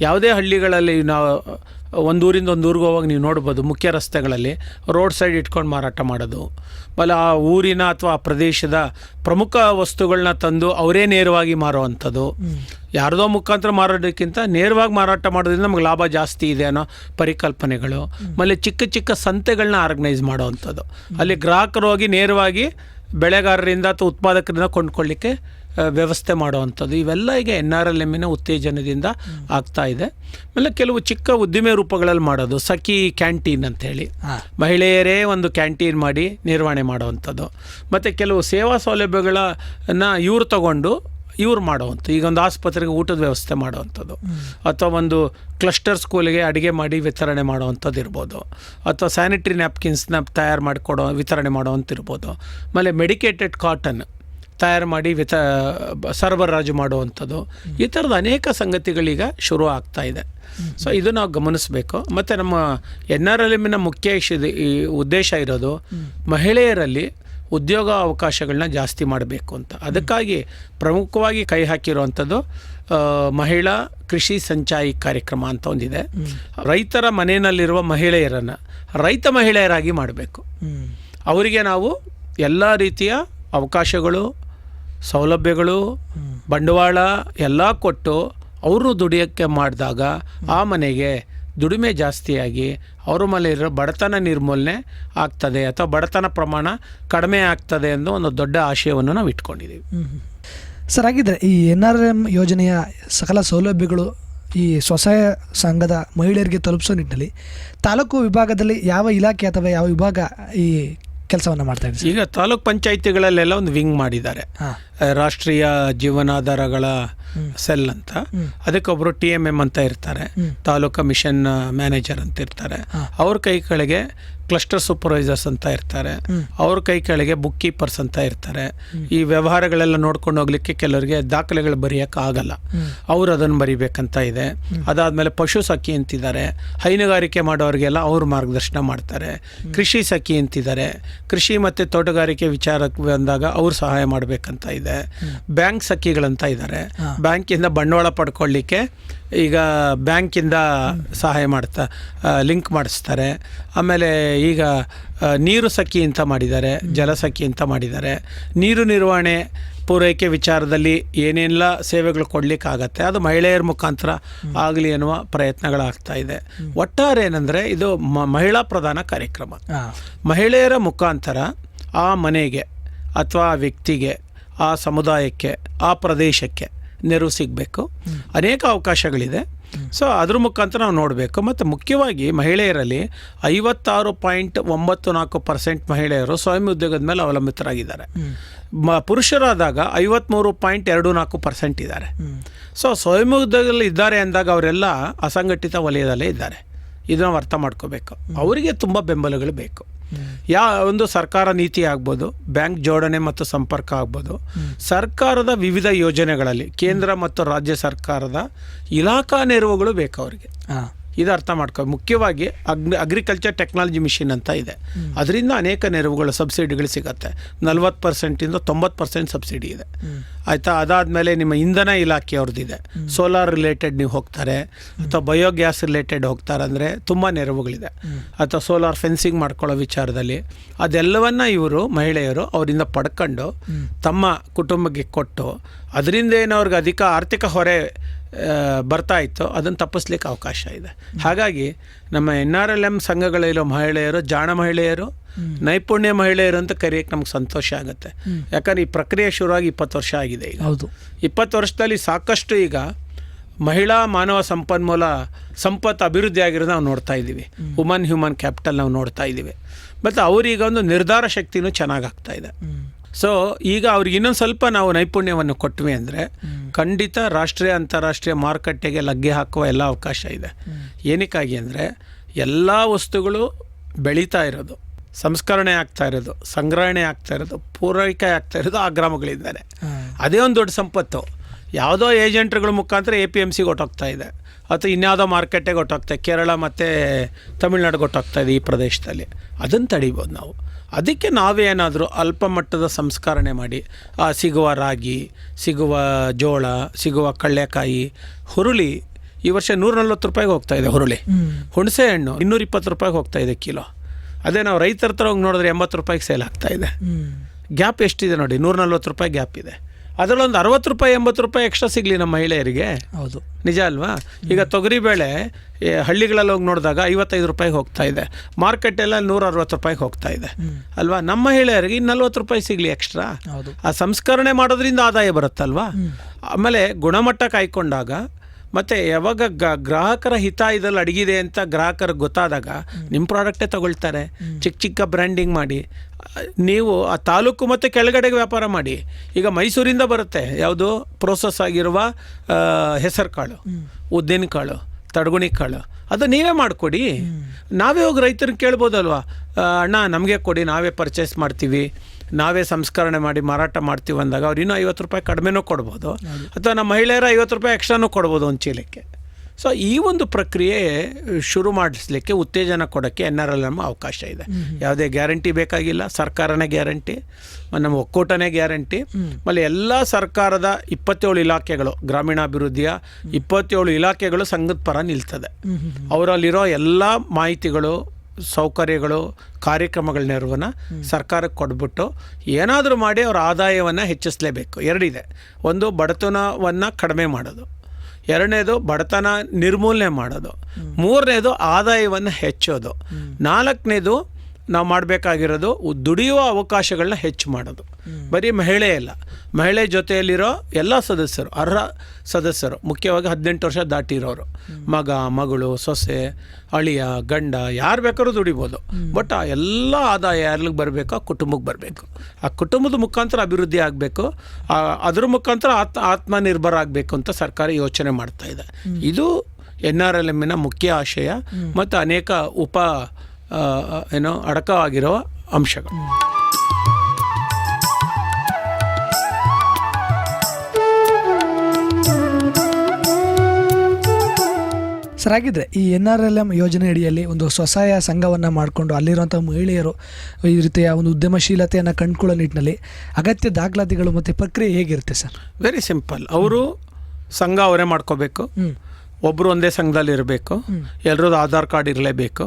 ಯಾವುದೇ ಹಳ್ಳಿಗಳಲ್ಲಿ ನಾವು ಒಂದು ಊರಿಂದ ಒಂದು ಊರಿಗೆ ಹೋಗುವಾಗ ನೀವು ನೋಡ್ಬೋದು ಮುಖ್ಯ ರಸ್ತೆಗಳಲ್ಲಿ ರೋಡ್ ಸೈಡ್ ಇಟ್ಕೊಂಡು ಮಾರಾಟ ಮಾಡೋದು. ಆಮೇಲೆ ಆ ಊರಿನ ಅಥವಾ ಆ ಪ್ರದೇಶದ ಪ್ರಮುಖ ವಸ್ತುಗಳನ್ನ ತಂದು ಅವರೇ ನೇರವಾಗಿ ಮಾರುವಂಥದ್ದು. ಯಾರದೋ ಮುಖಾಂತರ ಮಾರೋದಕ್ಕಿಂತ ನೇರವಾಗಿ ಮಾರಾಟ ಮಾಡೋದ್ರಿಂದ ನಮಗೆ ಲಾಭ ಜಾಸ್ತಿ ಇದೆ ಅನ್ನೋ ಪರಿಕಲ್ಪನೆಗಳು. ಆಮೇಲೆ ಚಿಕ್ಕ ಚಿಕ್ಕ ಸಂತೆಗಳನ್ನ ಆರ್ಗನೈಸ್ ಮಾಡೋವಂಥದ್ದು. ಅಲ್ಲಿ ಗ್ರಾಹಕರು ಹೋಗಿ ನೇರವಾಗಿ ಬೆಳೆಗಾರರಿಂದ ಅಥವಾ ಉತ್ಪಾದಕರಿಂದ ಕೊಂಡ್ಕೊಳ್ಳಿಕ್ಕೆ ವ್ಯವಸ್ಥೆ ಮಾಡುವಂಥದ್ದು. ಇವೆಲ್ಲ ಈಗ ಎನ್ ಆರ್ ಎಲ್ ಎಮ್ಮಿನ ಉತ್ತೇಜನದಿಂದ ಆಗ್ತಾ ಇದೆ. ಆಮೇಲೆ ಕೆಲವು ಚಿಕ್ಕ ಉದ್ದಿಮೆ ರೂಪಗಳಲ್ಲಿ ಮಾಡೋದು. ಸಖಿ ಕ್ಯಾಂಟೀನ್ ಅಂತ ಹೇಳಿ ಮಹಿಳೆಯರೇ ಒಂದು ಕ್ಯಾಂಟೀನ್ ಮಾಡಿ ನಿರ್ವಹಣೆ ಮಾಡುವಂಥದ್ದು. ಮತ್ತು ಕೆಲವು ಸೇವಾ ಸೌಲಭ್ಯಗಳನ್ನ ಇವರು ತಗೊಂಡು ಇವ್ರು ಮಾಡುವಂಥ ಈಗ ಒಂದು ಆಸ್ಪತ್ರೆಗೆ ಊಟದ ವ್ಯವಸ್ಥೆ ಮಾಡುವಂಥದ್ದು. ಅಥವಾ ಒಂದು ಕ್ಲಸ್ಟರ್ ಸ್ಕೂಲಿಗೆ ಅಡುಗೆ ಮಾಡಿ ವಿತರಣೆ ಮಾಡುವಂಥದ್ದು ಇರ್ಬೋದು. ಅಥವಾ ಸ್ಯಾನಿಟ್ರಿ ನ್ಯಾಪ್ಕಿನ್ಸ್ನ ತಯಾರು ಮಾಡಿಕೊಡೋ ವಿತರಣೆ ಮಾಡೋವಂಥ ಇರ್ಬೋದು. ಆಮೇಲೆ ಮೆಡಿಕೇಟೆಡ್ ಕಾಟನ್ ತಯಾರು ಮಾಡಿ ವಿತ ಸರಬರಾಜು ಮಾಡುವಂಥದ್ದು. ಈ ಥರದ ಅನೇಕ ಸಂಗತಿಗಳೀಗ ಶುರು ಆಗ್ತಾ ಇದೆ. ಸೊ ಇದು ನಾವು ಗಮನಿಸಬೇಕು. ಮತ್ತು ನಮ್ಮ ಎನ್ ಆರ್ ಎಲ್ ಎಮ್ಮಿನ ಮುಖ್ಯ ಈ ಉದ್ದೇಶ ಇರೋದು ಮಹಿಳೆಯರಲ್ಲಿ ಉದ್ಯೋಗ ಅವಕಾಶಗಳನ್ನ ಜಾಸ್ತಿ ಮಾಡಬೇಕು ಅಂತ. ಅದಕ್ಕಾಗಿ ಪ್ರಮುಖವಾಗಿ ಕೈ ಹಾಕಿರುವಂಥದ್ದು ಮಹಿಳಾ ಕೃಷಿ ಸಂಚಾಯಿ ಕಾರ್ಯಕ್ರಮ ಅಂತ ಒಂದಿದೆ. ರೈತರ ಮನೆಯಲ್ಲಿರುವ ಮಹಿಳೆಯರನ್ನು ರೈತ ಮಹಿಳೆಯರಾಗಿ ಮಾಡಬೇಕು. ಅವರಿಗೆ ನಾವು ಎಲ್ಲ ರೀತಿಯ ಅವಕಾಶಗಳು ಸೌಲಭ್ಯಗಳು, ಬಂಡವಾಳ ಎಲ್ಲ ಕೊಟ್ಟು ಅವರು ದುಡಿಯೋಕ್ಕೆ ಮಾಡಿದಾಗ ಆ ಮನೆಗೆ ದುಡಿಮೆ ಜಾಸ್ತಿಯಾಗಿ ಅವ್ರ ಮೇಲೆ ಇರೋ ಬಡತನ ನಿರ್ಮೂಲನೆ ಆಗ್ತದೆ ಅಥವಾ ಬಡತನ ಪ್ರಮಾಣ ಕಡಿಮೆ ಆಗ್ತದೆ ಎಂದು ಒಂದು ದೊಡ್ಡ ಆಶಯವನ್ನು ನಾವು ಇಟ್ಕೊಂಡಿದ್ದೀವಿ. ಸರ್, ಹಾಗಿದ್ರೆ ಈ ಎನ್ ಆರ್ ಎಂ ಯೋಜನೆಯ ಸಕಲ ಸೌಲಭ್ಯಗಳು ಈ ಸ್ವಸಹಾಯ ಸಂಘದ ಮಹಿಳೆಯರಿಗೆ ತಲುಪಿಸೋ ನಿಟ್ಟಿನಲ್ಲಿ ತಾಲೂಕು ವಿಭಾಗದಲ್ಲಿ ಯಾವ ಇಲಾಖೆ ಅಥವಾ ಯಾವ ವಿಭಾಗ ಈ ಕೆಲಸವನ್ನು ಮಾಡ್ತಾ ಇದ್ದೀವಿ ಈಗ ತಾಲೂಕ್ ಪಂಚಾಯಿತಿಗಳಲ್ಲೆಲ್ಲ ಒಂದು ವಿಂಗ್ ಮಾಡಿದ್ದಾರೆ. ರಾಷ್ಟ್ರೀಯ ಜೀವನಾಧಾರಗಳ ಸೆಲ್ ಅಂತ. ಅದಕ್ಕೊಬ್ಬರು ಟಿ ಎಂ ಎಂ ಅಂತ ಇರ್ತಾರೆ. ತಾಲೂಕು ಮಿಷನ್ ಮ್ಯಾನೇಜರ್ ಅಂತ ಇರ್ತಾರೆ. ಅವ್ರ ಕೈ ಕೆಳಗೆ ಕ್ಲಸ್ಟರ್ ಸೂಪರ್ವೈಸರ್ಸ್ ಅಂತ ಇರ್ತಾರೆ. ಅವ್ರ ಕೈ ಕೆಳಗೆ ಬುಕ್ ಕೀಪರ್ಸ್ ಅಂತ ಇರ್ತಾರೆ. ಈ ವ್ಯವಹಾರಗಳೆಲ್ಲ ನೋಡ್ಕೊಂಡು ಹೋಗ್ಲಿಕ್ಕೆ ಕೆಲವರಿಗೆ ದಾಖಲೆಗಳು ಬರೆಯೋಕೆ ಆಗಲ್ಲ. ಅವ್ರು ಅದನ್ನು ಬರಿಬೇಕಂತ ಇದೆ. ಅದಾದಮೇಲೆ ಪಶು ಸಖಿ ಅಂತಿದ್ದಾರೆ. ಹೈನುಗಾರಿಕೆ ಮಾಡೋರಿಗೆಲ್ಲ ಅವ್ರು ಮಾರ್ಗದರ್ಶನ ಮಾಡ್ತಾರೆ. ಕೃಷಿ ಸಖಿ ಅಂತಿದ್ದಾರೆ. ಕೃಷಿ ಮತ್ತು ತೋಟಗಾರಿಕೆ ವಿಚಾರಕ್ಕೆ ಬಂದಾಗ ಅವ್ರು ಸಹಾಯ ಮಾಡಬೇಕಂತ ಇದೆ. ಬ್ಯಾಂಕ್ ಸಖಿಗಳಂತ ಇದ್ದಾರೆ. ಬ್ಯಾಂಕಿಂದ ಬಂಡವಾಳ ಪಡ್ಕೊಳ್ಳಿಕ್ಕೆ ಈಗ ಬ್ಯಾಂಕಿಂದ ಸಹಾಯ ಮಾಡ್ತಾ ಲಿಂಕ್ ಮಾಡಿಸ್ತಾರೆ. ಆಮೇಲೆ ಈಗ ನೀರು ಸಖಿ ಅಂತ ಮಾಡಿದ್ದಾರೆ ಜಲಸಖಿ ಅಂತ ಮಾಡಿದ್ದಾರೆ. ನೀರು ನಿರ್ವಹಣೆ ಪೂರೈಕೆ ವಿಚಾರದಲ್ಲಿ ಏನೆಲ್ಲ ಸೇವೆಗಳು ಕೊಡಲಿಕ್ಕಾಗತ್ತೆ ಅದು ಮಹಿಳೆಯರ ಮುಖಾಂತರ ಆಗಲಿ ಅನ್ನುವ ಪ್ರಯತ್ನಗಳಾಗ್ತಾ ಇದೆ. ಒಟ್ಟಾರೆ ಏನಂದರೆ ಇದು ಮ- ಮಹಿಳಾ ಪ್ರಧಾನ ಕಾರ್ಯಕ್ರಮ. ಮಹಿಳೆಯರ ಮುಖಾಂತರ ಆ ಮನೆಗೆ ಅಥವಾ ಆ ವ್ಯಕ್ತಿಗೆ ಆ ಸಮುದಾಯಕ್ಕೆ ಆ ಪ್ರದೇಶಕ್ಕೆ ನೆರವು ಸಿಗಬೇಕು. ಅನೇಕ ಅವಕಾಶಗಳಿದೆ. ಸೊ ಅದ್ರ ಮುಖಾಂತರ ನಾವು ನೋಡಬೇಕು. ಮತ್ತು ಮುಖ್ಯವಾಗಿ ಮಹಿಳೆಯರಲ್ಲಿ ಐವತ್ತಾರು ಪಾಯಿಂಟ್ ಒಂಬತ್ತು ನಾಲ್ಕು ಪರ್ಸೆಂಟ್ ಮಹಿಳೆಯರು ಸ್ವಯಂ ಉದ್ಯೋಗದ ಮೇಲೆ ಅವಲಂಬಿತರಾಗಿದ್ದಾರೆ. ಮ, ಪುರುಷರಾದಾಗ ಐವತ್ತ್ಮೂರು ಪಾಯಿಂಟ್ ಎರಡು ನಾಲ್ಕು ಪರ್ಸೆಂಟ್ ಇದ್ದಾರೆ. ಸೊ ಸ್ವಯಂ ಉದ್ಯೋಗದಲ್ಲಿ ಇದ್ದಾರೆ ಅಂದಾಗ ಅವರೆಲ್ಲ ಅಸಂಘಟಿತ ವಲಯದಲ್ಲೇ ಇದ್ದಾರೆ. ಇದನ್ನು ಅರ್ಥ ಮಾಡ್ಕೋಬೇಕು. ಅವರಿಗೆ ತುಂಬ ಬೆಂಬಲಗಳು ಬೇಕು. ಯಾ ಒಂದು ಸರ್ಕಾರ ನೀತಿ ಆಗ್ಬೋದು, ಬ್ಯಾಂಕ್ ಜೋಡಣೆ ಮತ್ತು ಸಂಪರ್ಕ ಆಗ್ಬೋದು. ಸರ್ಕಾರದ ವಿವಿಧ ಯೋಜನೆಗಳಲ್ಲಿ ಕೇಂದ್ರ ಮತ್ತು ರಾಜ್ಯ ಸರ್ಕಾರದ ಇಲಾಖಾ ನೆರವುಗಳು ಬೇಕು ಅವರಿಗೆ. ಇದು ಅರ್ಥ ಮಾಡ್ಕೊ ಮುಖ್ಯವಾಗಿ ಅಗ್ನಿ ಅಗ್ರಿಕಲ್ಚರ್ ಟೆಕ್ನಾಲಜಿ ಮಿಷಿನ್ ಅಂತ ಇದೆ. ಅದರಿಂದ ಅನೇಕ ನೆರವುಗಳು ಸಬ್ಸಿಡಿಗಳು ಸಿಗುತ್ತೆ. ನಲ್ವತ್ತು ಪರ್ಸೆಂಟಿಂದ ತೊಂಬತ್ತು ಪರ್ಸೆಂಟ್ ಸಬ್ಸಿಡಿ ಇದೆ. ಆಯಿತಾ? ಅದಾದಮೇಲೆ ನಿಮ್ಮ ಇಂಧನ ಇಲಾಖೆಯವ್ರದ್ದಿದೆ. ಸೋಲಾರ್ ರಿಲೇಟೆಡ್ ನೀವು ಹೋಗ್ತಾರೆ ಅಥವಾ ಬಯೋಗ್ಯಾಸ್ ರಿಲೇಟೆಡ್ ಹೋಗ್ತಾರೆ ಅಂದರೆ ತುಂಬ ನೆರವುಗಳಿದೆ. ಅಥವಾ ಸೋಲಾರ್ ಫೆನ್ಸಿಂಗ್ ಮಾಡ್ಕೊಳ್ಳೋ ವಿಚಾರದಲ್ಲಿ ಅದೆಲ್ಲವನ್ನು ಇವರು ಮಹಿಳೆಯರು ಅವರಿಂದ ಪಡ್ಕೊಂಡು ತಮ್ಮ ಕುಟುಂಬಕ್ಕೆ ಕೊಟ್ಟು ಅದರಿಂದ ಏನು ಅವ್ರಿಗೆ ಅಧಿಕ ಆರ್ಥಿಕ ಹೊರೆ ಬರ್ತಾ ಇತ್ತು ಅದನ್ನು ತಪ್ಪಿಸ್ಲಿಕ್ಕೆ ಅವಕಾಶ ಇದೆ. ಹಾಗಾಗಿ ನಮ್ಮ ಎನ್ ಆರ್ ಎಲ್ ಎಂ ಸಂಘಗಳಲ್ಲಿರೋ ಮಹಿಳೆಯರು ಜಾಣ ಮಹಿಳೆಯರು ನೈಪುಣ್ಯ ಮಹಿಳೆಯರು ಅಂತ ಕರೆಯೋಕ್ಕೆ ನಮ್ಗೆ ಸಂತೋಷ ಆಗುತ್ತೆ. ಯಾಕಂದ್ರೆ ಈ ಪ್ರಕ್ರಿಯೆ ಶುರುವಾಗಿ ಇಪ್ಪತ್ತು ವರ್ಷ ಆಗಿದೆ ಈಗ. ಹೌದು. ಇಪ್ಪತ್ತು ವರ್ಷದಲ್ಲಿ ಸಾಕಷ್ಟು ಈಗ ಮಹಿಳಾ ಮಾನವ ಸಂಪನ್ಮೂಲ ಸಂಪತ್ತು ಅಭಿವೃದ್ಧಿ ಆಗಿರೋದು ನಾವು ನೋಡ್ತಾ ಇದ್ದೀವಿ. ವುಮನ್ ಹ್ಯೂಮನ್ ಕ್ಯಾಪಿಟಲ್ ನಾವು ನೋಡ್ತಾ ಇದ್ದೀವಿ. ಮತ್ತು ಅವರೀಗ ಒಂದು ನಿರ್ಧಾರ ಶಕ್ತಿನೂ ಚೆನ್ನಾಗಾಗ್ತಾ ಇದೆ. ಸೊ ಈಗ ಅವ್ರಿಗೆ ಇನ್ನೊಂದು ಸ್ವಲ್ಪ ನಾವು ನೈಪುಣ್ಯವನ್ನು ಕೊಟ್ವಿ ಅಂದರೆ ಖಂಡಿತ ರಾಷ್ಟ್ರೀಯ ಅಂತಾರಾಷ್ಟ್ರೀಯ ಮಾರುಕಟ್ಟೆಗೆ ಲಗ್ಗೆ ಹಾಕುವ ಎಲ್ಲ ಅವಕಾಶ ಇದೆ. ಏನಕ್ಕಾಗಿ ಅಂದರೆ ಎಲ್ಲ ವಸ್ತುಗಳು ಬೆಳೀತಾ ಇರೋದು. ಸಂಸ್ಕರಣೆ ಆಗ್ತಾ ಇರೋದು ಸಂಗ್ರಹಣೆ ಆಗ್ತಾ ಇರೋದು ಪೂರೈಕೆ ಆಗ್ತಾ ಇರೋದು ಆ ಗ್ರಾಮಗಳಿಂದಾನೆ ಅದೇ ಒಂದು ದೊಡ್ಡ ಸಂಪತ್ತು. ಯಾವುದೋ ಏಜೆಂಟ್ಗಳ ಮುಖಾಂತರ ಎ ಪಿ ಎಂ ಸಿಗೆ ಹೊಟ್ಟೋಗ್ತಾ ಇದೆ. ಅಥವಾ ಇನ್ಯಾವುದೋ ಮಾರ್ಕೆಟಿಗೆ ಹೊಟ್ಟೋಗ್ತಾ ಇದೆ. ಕೇರಳ ಮತ್ತು ತಮಿಳ್ನಾಡಿಗೆ ಹೊಟ್ಟೋಗ್ತಾ ಇದೆ ಈ ಪ್ರದೇಶದಲ್ಲಿ. ಅದನ್ನು ತಡಿಬೋದು ನಾವು. ಅದಕ್ಕೆ ನಾವೇನಾದರೂ ಅಲ್ಪ ಮಟ್ಟದ ಸಂಸ್ಕರಣೆ ಮಾಡಿ ಆ ಸಿಗುವ ರಾಗಿ ಸಿಗುವ ಜೋಳ ಸಿಗುವ ಕಡಲೆಕಾಯಿ ಹುರುಳಿ ಈ ವರ್ಷ ನೂರ ನಲ್ವತ್ತು ರೂಪಾಯಿಗೆ ಹೋಗ್ತಾ ಇದೆ ಹುರುಳಿ. ಹುಣಸೆ ಹಣ್ಣು ಇನ್ನೂರ ಇಪ್ಪತ್ತು ರೂಪಾಯಿಗೆ ಹೋಗ್ತಾ ಇದೆ ಕಿಲೋ. ಅದೇ ನಾವು ರೈತರ ಹತ್ರ ಹೋಗಿ ನೋಡಿದ್ರೆ ಎಂಬತ್ತು ರೂಪಾಯಿಗೆ ಸೇಲ್ ಆಗ್ತಾ ಇದೆ. ಗ್ಯಾಪ್ ಎಷ್ಟಿದೆ ನೋಡಿ ನೂರ ನಲ್ವತ್ತು ರೂಪಾಯಿ ಗ್ಯಾಪ್ ಇದೆ. ಅದರಲ್ಲೊಂದು ಅರವತ್ತು ರೂಪಾಯಿ ಎಂಬತ್ತು ರೂಪಾಯಿ ಎಕ್ಸ್ಟ್ರಾ ಸಿಗಲಿ ನಮ್ಮ ಮಹಿಳೆಯರಿಗೆ? ಹೌದು. ನಿಜ ಅಲ್ವಾ? ಈಗ ತೊಗರಿಬೇಳೆ ಹಳ್ಳಿಗಳಲ್ಲಿ ಹೋಗಿ ನೋಡಿದಾಗ ಐವತ್ತೈದು ರೂಪಾಯಿಗೆ ಹೋಗ್ತಾ ಇದೆ. ಮಾರ್ಕೆಟ್ ಎಲ್ಲ ನೂರ ಅರವತ್ತು ರೂಪಾಯಿಗೆ ಹೋಗ್ತಾ ಇದೆ. ಅಲ್ವಾ? ನಮ್ಮ ಮಹಿಳೆಯರಿಗೆ ಇನ್ನು ನಲ್ವತ್ತು ರೂಪಾಯಿ ಸಿಗಲಿ ಎಕ್ಸ್ಟ್ರಾ ಆ ಸಂಸ್ಕರಣೆ ಮಾಡೋದ್ರಿಂದ ಆದಾಯ ಬರುತ್ತಲ್ವಾ ಆಮೇಲೆ ಗುಣಮಟ್ಟ ಕಾಯ್ಕೊಂಡಾಗ ಮತ್ತು ಯಾವಾಗ ಗ- ಗ್ರಾಹಕರ ಹಿತ ಇದರಲ್ಲಿ ಅಡಗಿದೆ ಅಂತ ಗ್ರಾಹಕರಿಗೆ ಗೊತ್ತಾದಾಗ ನಿಮ್ಮ ಪ್ರಾಡಕ್ಟೇ ತಗೊಳ್ತಾರೆ. ಚಿಕ್ಕ ಚಿಕ್ಕ ಬ್ರ್ಯಾಂಡಿಂಗ್ ಮಾಡಿ. ನೀವು ಆ ತಾಲೂಕು ಮತ್ತು ಕೆಳಗಡೆಗೆ ವ್ಯಾಪಾರ ಮಾಡಿ ಈಗ ಮೈಸೂರಿಂದ ಬರುತ್ತೆ ಯಾವುದು? ಪ್ರೋಸೆಸ್ ಆಗಿರುವ ಹೆಸರು ಕಾಳು ಉದ್ದಿನ ಕಾಳು ತಡಗುಣಿ ಕಾಳು ಅದು ನೀವೇ ಮಾಡಿಕೊಡಿ. ನಾವೇ ಹೋಗಿ ರೈತರಿಗೆ ಕೇಳ್ಬೋದಲ್ವಾ? ಅಣ್ಣ ನಮಗೆ ಕೊಡಿ ನಾವೇ ಪರ್ಚೇಸ್ ಮಾಡ್ತೀವಿ ನಾವೇ ಸಂಸ್ಕರಣೆ ಮಾಡಿ ಮಾರಾಟ ಮಾಡ್ತೀವಿ ಅಂದಾಗ ಅವ್ರು ಇನ್ನೂ ಐವತ್ತು ರೂಪಾಯಿ ಕಡಿಮೆನೂ ಕೊಡ್ಬೋದು ಅಥವಾ ನಮ್ಮ ಮಹಿಳೆಯರ ಐವತ್ತು ರೂಪಾಯಿ ಎಕ್ಸ್ಟ್ರಾನೂ ಕೊಡ್ಬೋದು ಒಂದು ಚೀಲಕ್ಕೆ. ಸೊ ಈ ಒಂದು ಪ್ರಕ್ರಿಯೆ ಶುರು ಮಾಡಿಸ್ಲಿಕ್ಕೆ ಉತ್ತೇಜನ ಕೊಡೋಕ್ಕೆ ಎನ್ ಆರ್ ಎಲ್ ಎಂ ಅವಕಾಶ ಇದೆ. ಯಾವುದೇ ಗ್ಯಾರಂಟಿ ಬೇಕಾಗಿಲ್ಲ. ಸರ್ಕಾರನೇ ಗ್ಯಾರಂಟಿ ನಮ್ಮ ಒಕ್ಕೂಟನೇ ಗ್ಯಾರಂಟಿ. ಆಮೇಲೆ ಎಲ್ಲ ಸರ್ಕಾರದ ಇಪ್ಪತ್ತೇಳು ಇಲಾಖೆಗಳು ಗ್ರಾಮೀಣಾಭಿವೃದ್ಧಿಯ ಇಪ್ಪತ್ತೇಳು ಇಲಾಖೆಗಳು ಸಂಘದ ಪರ ನಿಲ್ತದೆ. ಅವರಲ್ಲಿರೋ ಎಲ್ಲ ಮಾಹಿತಿಗಳು ಸೌಕರ್ಯಗಳು ಕಾರ್ಯಕ್ರಮಗಳ ನೆರವನ್ನು ಸರ್ಕಾರಕ್ಕೆ ಕೊಟ್ಬಿಟ್ಟು ಏನಾದರೂ ಮಾಡಿ ಅವರ ಆದಾಯವನ್ನು ಹೆಚ್ಚಿಸಲೇಬೇಕು. ಎರಡಿದೆ. ಒಂದು ಬಡತನವನ್ನು ಕಡಿಮೆ ಮಾಡೋದು. ಎರಡನೇದು ಬಡತನ ನಿರ್ಮೂಲನೆ ಮಾಡೋದು. ಮೂರನೇದು ಆದಾಯವನ್ನು ಹೆಚ್ಚೋದು. ನಾಲ್ಕನೇದು ನಾವು ಮಾಡಬೇಕಾಗಿರೋದು ದುಡಿಯುವ ಅವಕಾಶಗಳನ್ನ ಹೆಚ್ಚು ಮಾಡೋದು. ಬರೀ ಮಹಿಳೆ ಅಲ್ಲ. ಮಹಿಳೆ ಜೊತೆಯಲ್ಲಿರೋ ಎಲ್ಲ ಸದಸ್ಯರು ಅರ್ಹ ಸದಸ್ಯರು ಮುಖ್ಯವಾಗಿ ಹದಿನೆಂಟು ವರ್ಷ ದಾಟಿರೋರು. ಮಗ ಮಗಳು ಸೊಸೆ ಅಳಿಯ ಗಂಡ ಯಾರು ಬೇಕಾದ್ರೂ ದುಡಿಬೋದು. ಬಟ್ ಆ ಎಲ್ಲ ಆದಾಯ ಯಾರಿಗೆ ಬರಬೇಕು? ಆ ಕುಟುಂಬಕ್ಕೆ ಬರಬೇಕು. ಆ ಕುಟುಂಬದ ಮುಖಾಂತರ ಅಭಿವೃದ್ಧಿ ಆಗಬೇಕು. ಅದ್ರ ಮುಖಾಂತರ ಆತ್ಮ ಆತ್ಮನಿರ್ಭರ ಆಗಬೇಕು ಅಂತ ಸರ್ಕಾರ ಯೋಚನೆ ಮಾಡ್ತಾ ಇದೆ. ಇದು ಎನ್ ಆರ್ ಎಲ್ ಎಮ್ಮಿನ ಮುಖ್ಯ ಆಶಯ. ಮತ್ತು ಅನೇಕ ಉಪ ಏನೋ ಅಡಕವಾಗಿರುವ ಅಂಶಗಳು. ಸರ್ ಹಾಗಿದ್ರೆ ಈ ಎನ್ ಆರ್ ಎಲ್ ಎಂ ಯೋಜನೆ ಅಡಿಯಲ್ಲಿ ಒಂದು ಸ್ವಸಹಾಯ ಸಂಘವನ್ನು ಮಾಡಿಕೊಂಡು ಅಲ್ಲಿರುವಂಥ ಮಹಿಳೆಯರು ಈ ರೀತಿಯ ಒಂದು ಉದ್ಯಮಶೀಲತೆಯನ್ನು ಕಂಡುಕೊಳ್ಳೋ ನಿಟ್ಟಿನಲ್ಲಿ ಅಗತ್ಯ ದಾಖಲಾತಿಗಳು ಮತ್ತು ಪ್ರಕ್ರಿಯೆ ಹೇಗಿರುತ್ತೆ ಸರ್? ವೆರಿ ಸಿಂಪಲ್ ಅವರು ಸಂಘ ಅವರೇ ಮಾಡ್ಕೋಬೇಕು. ಒಬ್ಬರು ಒಂದೇ ಸಂಘದಲ್ಲಿ ಇರಬೇಕು ಎಲ್ಲರದ್ದು ಆಧಾರ್ ಕಾರ್ಡ್ ಇರಲೇಬೇಕು.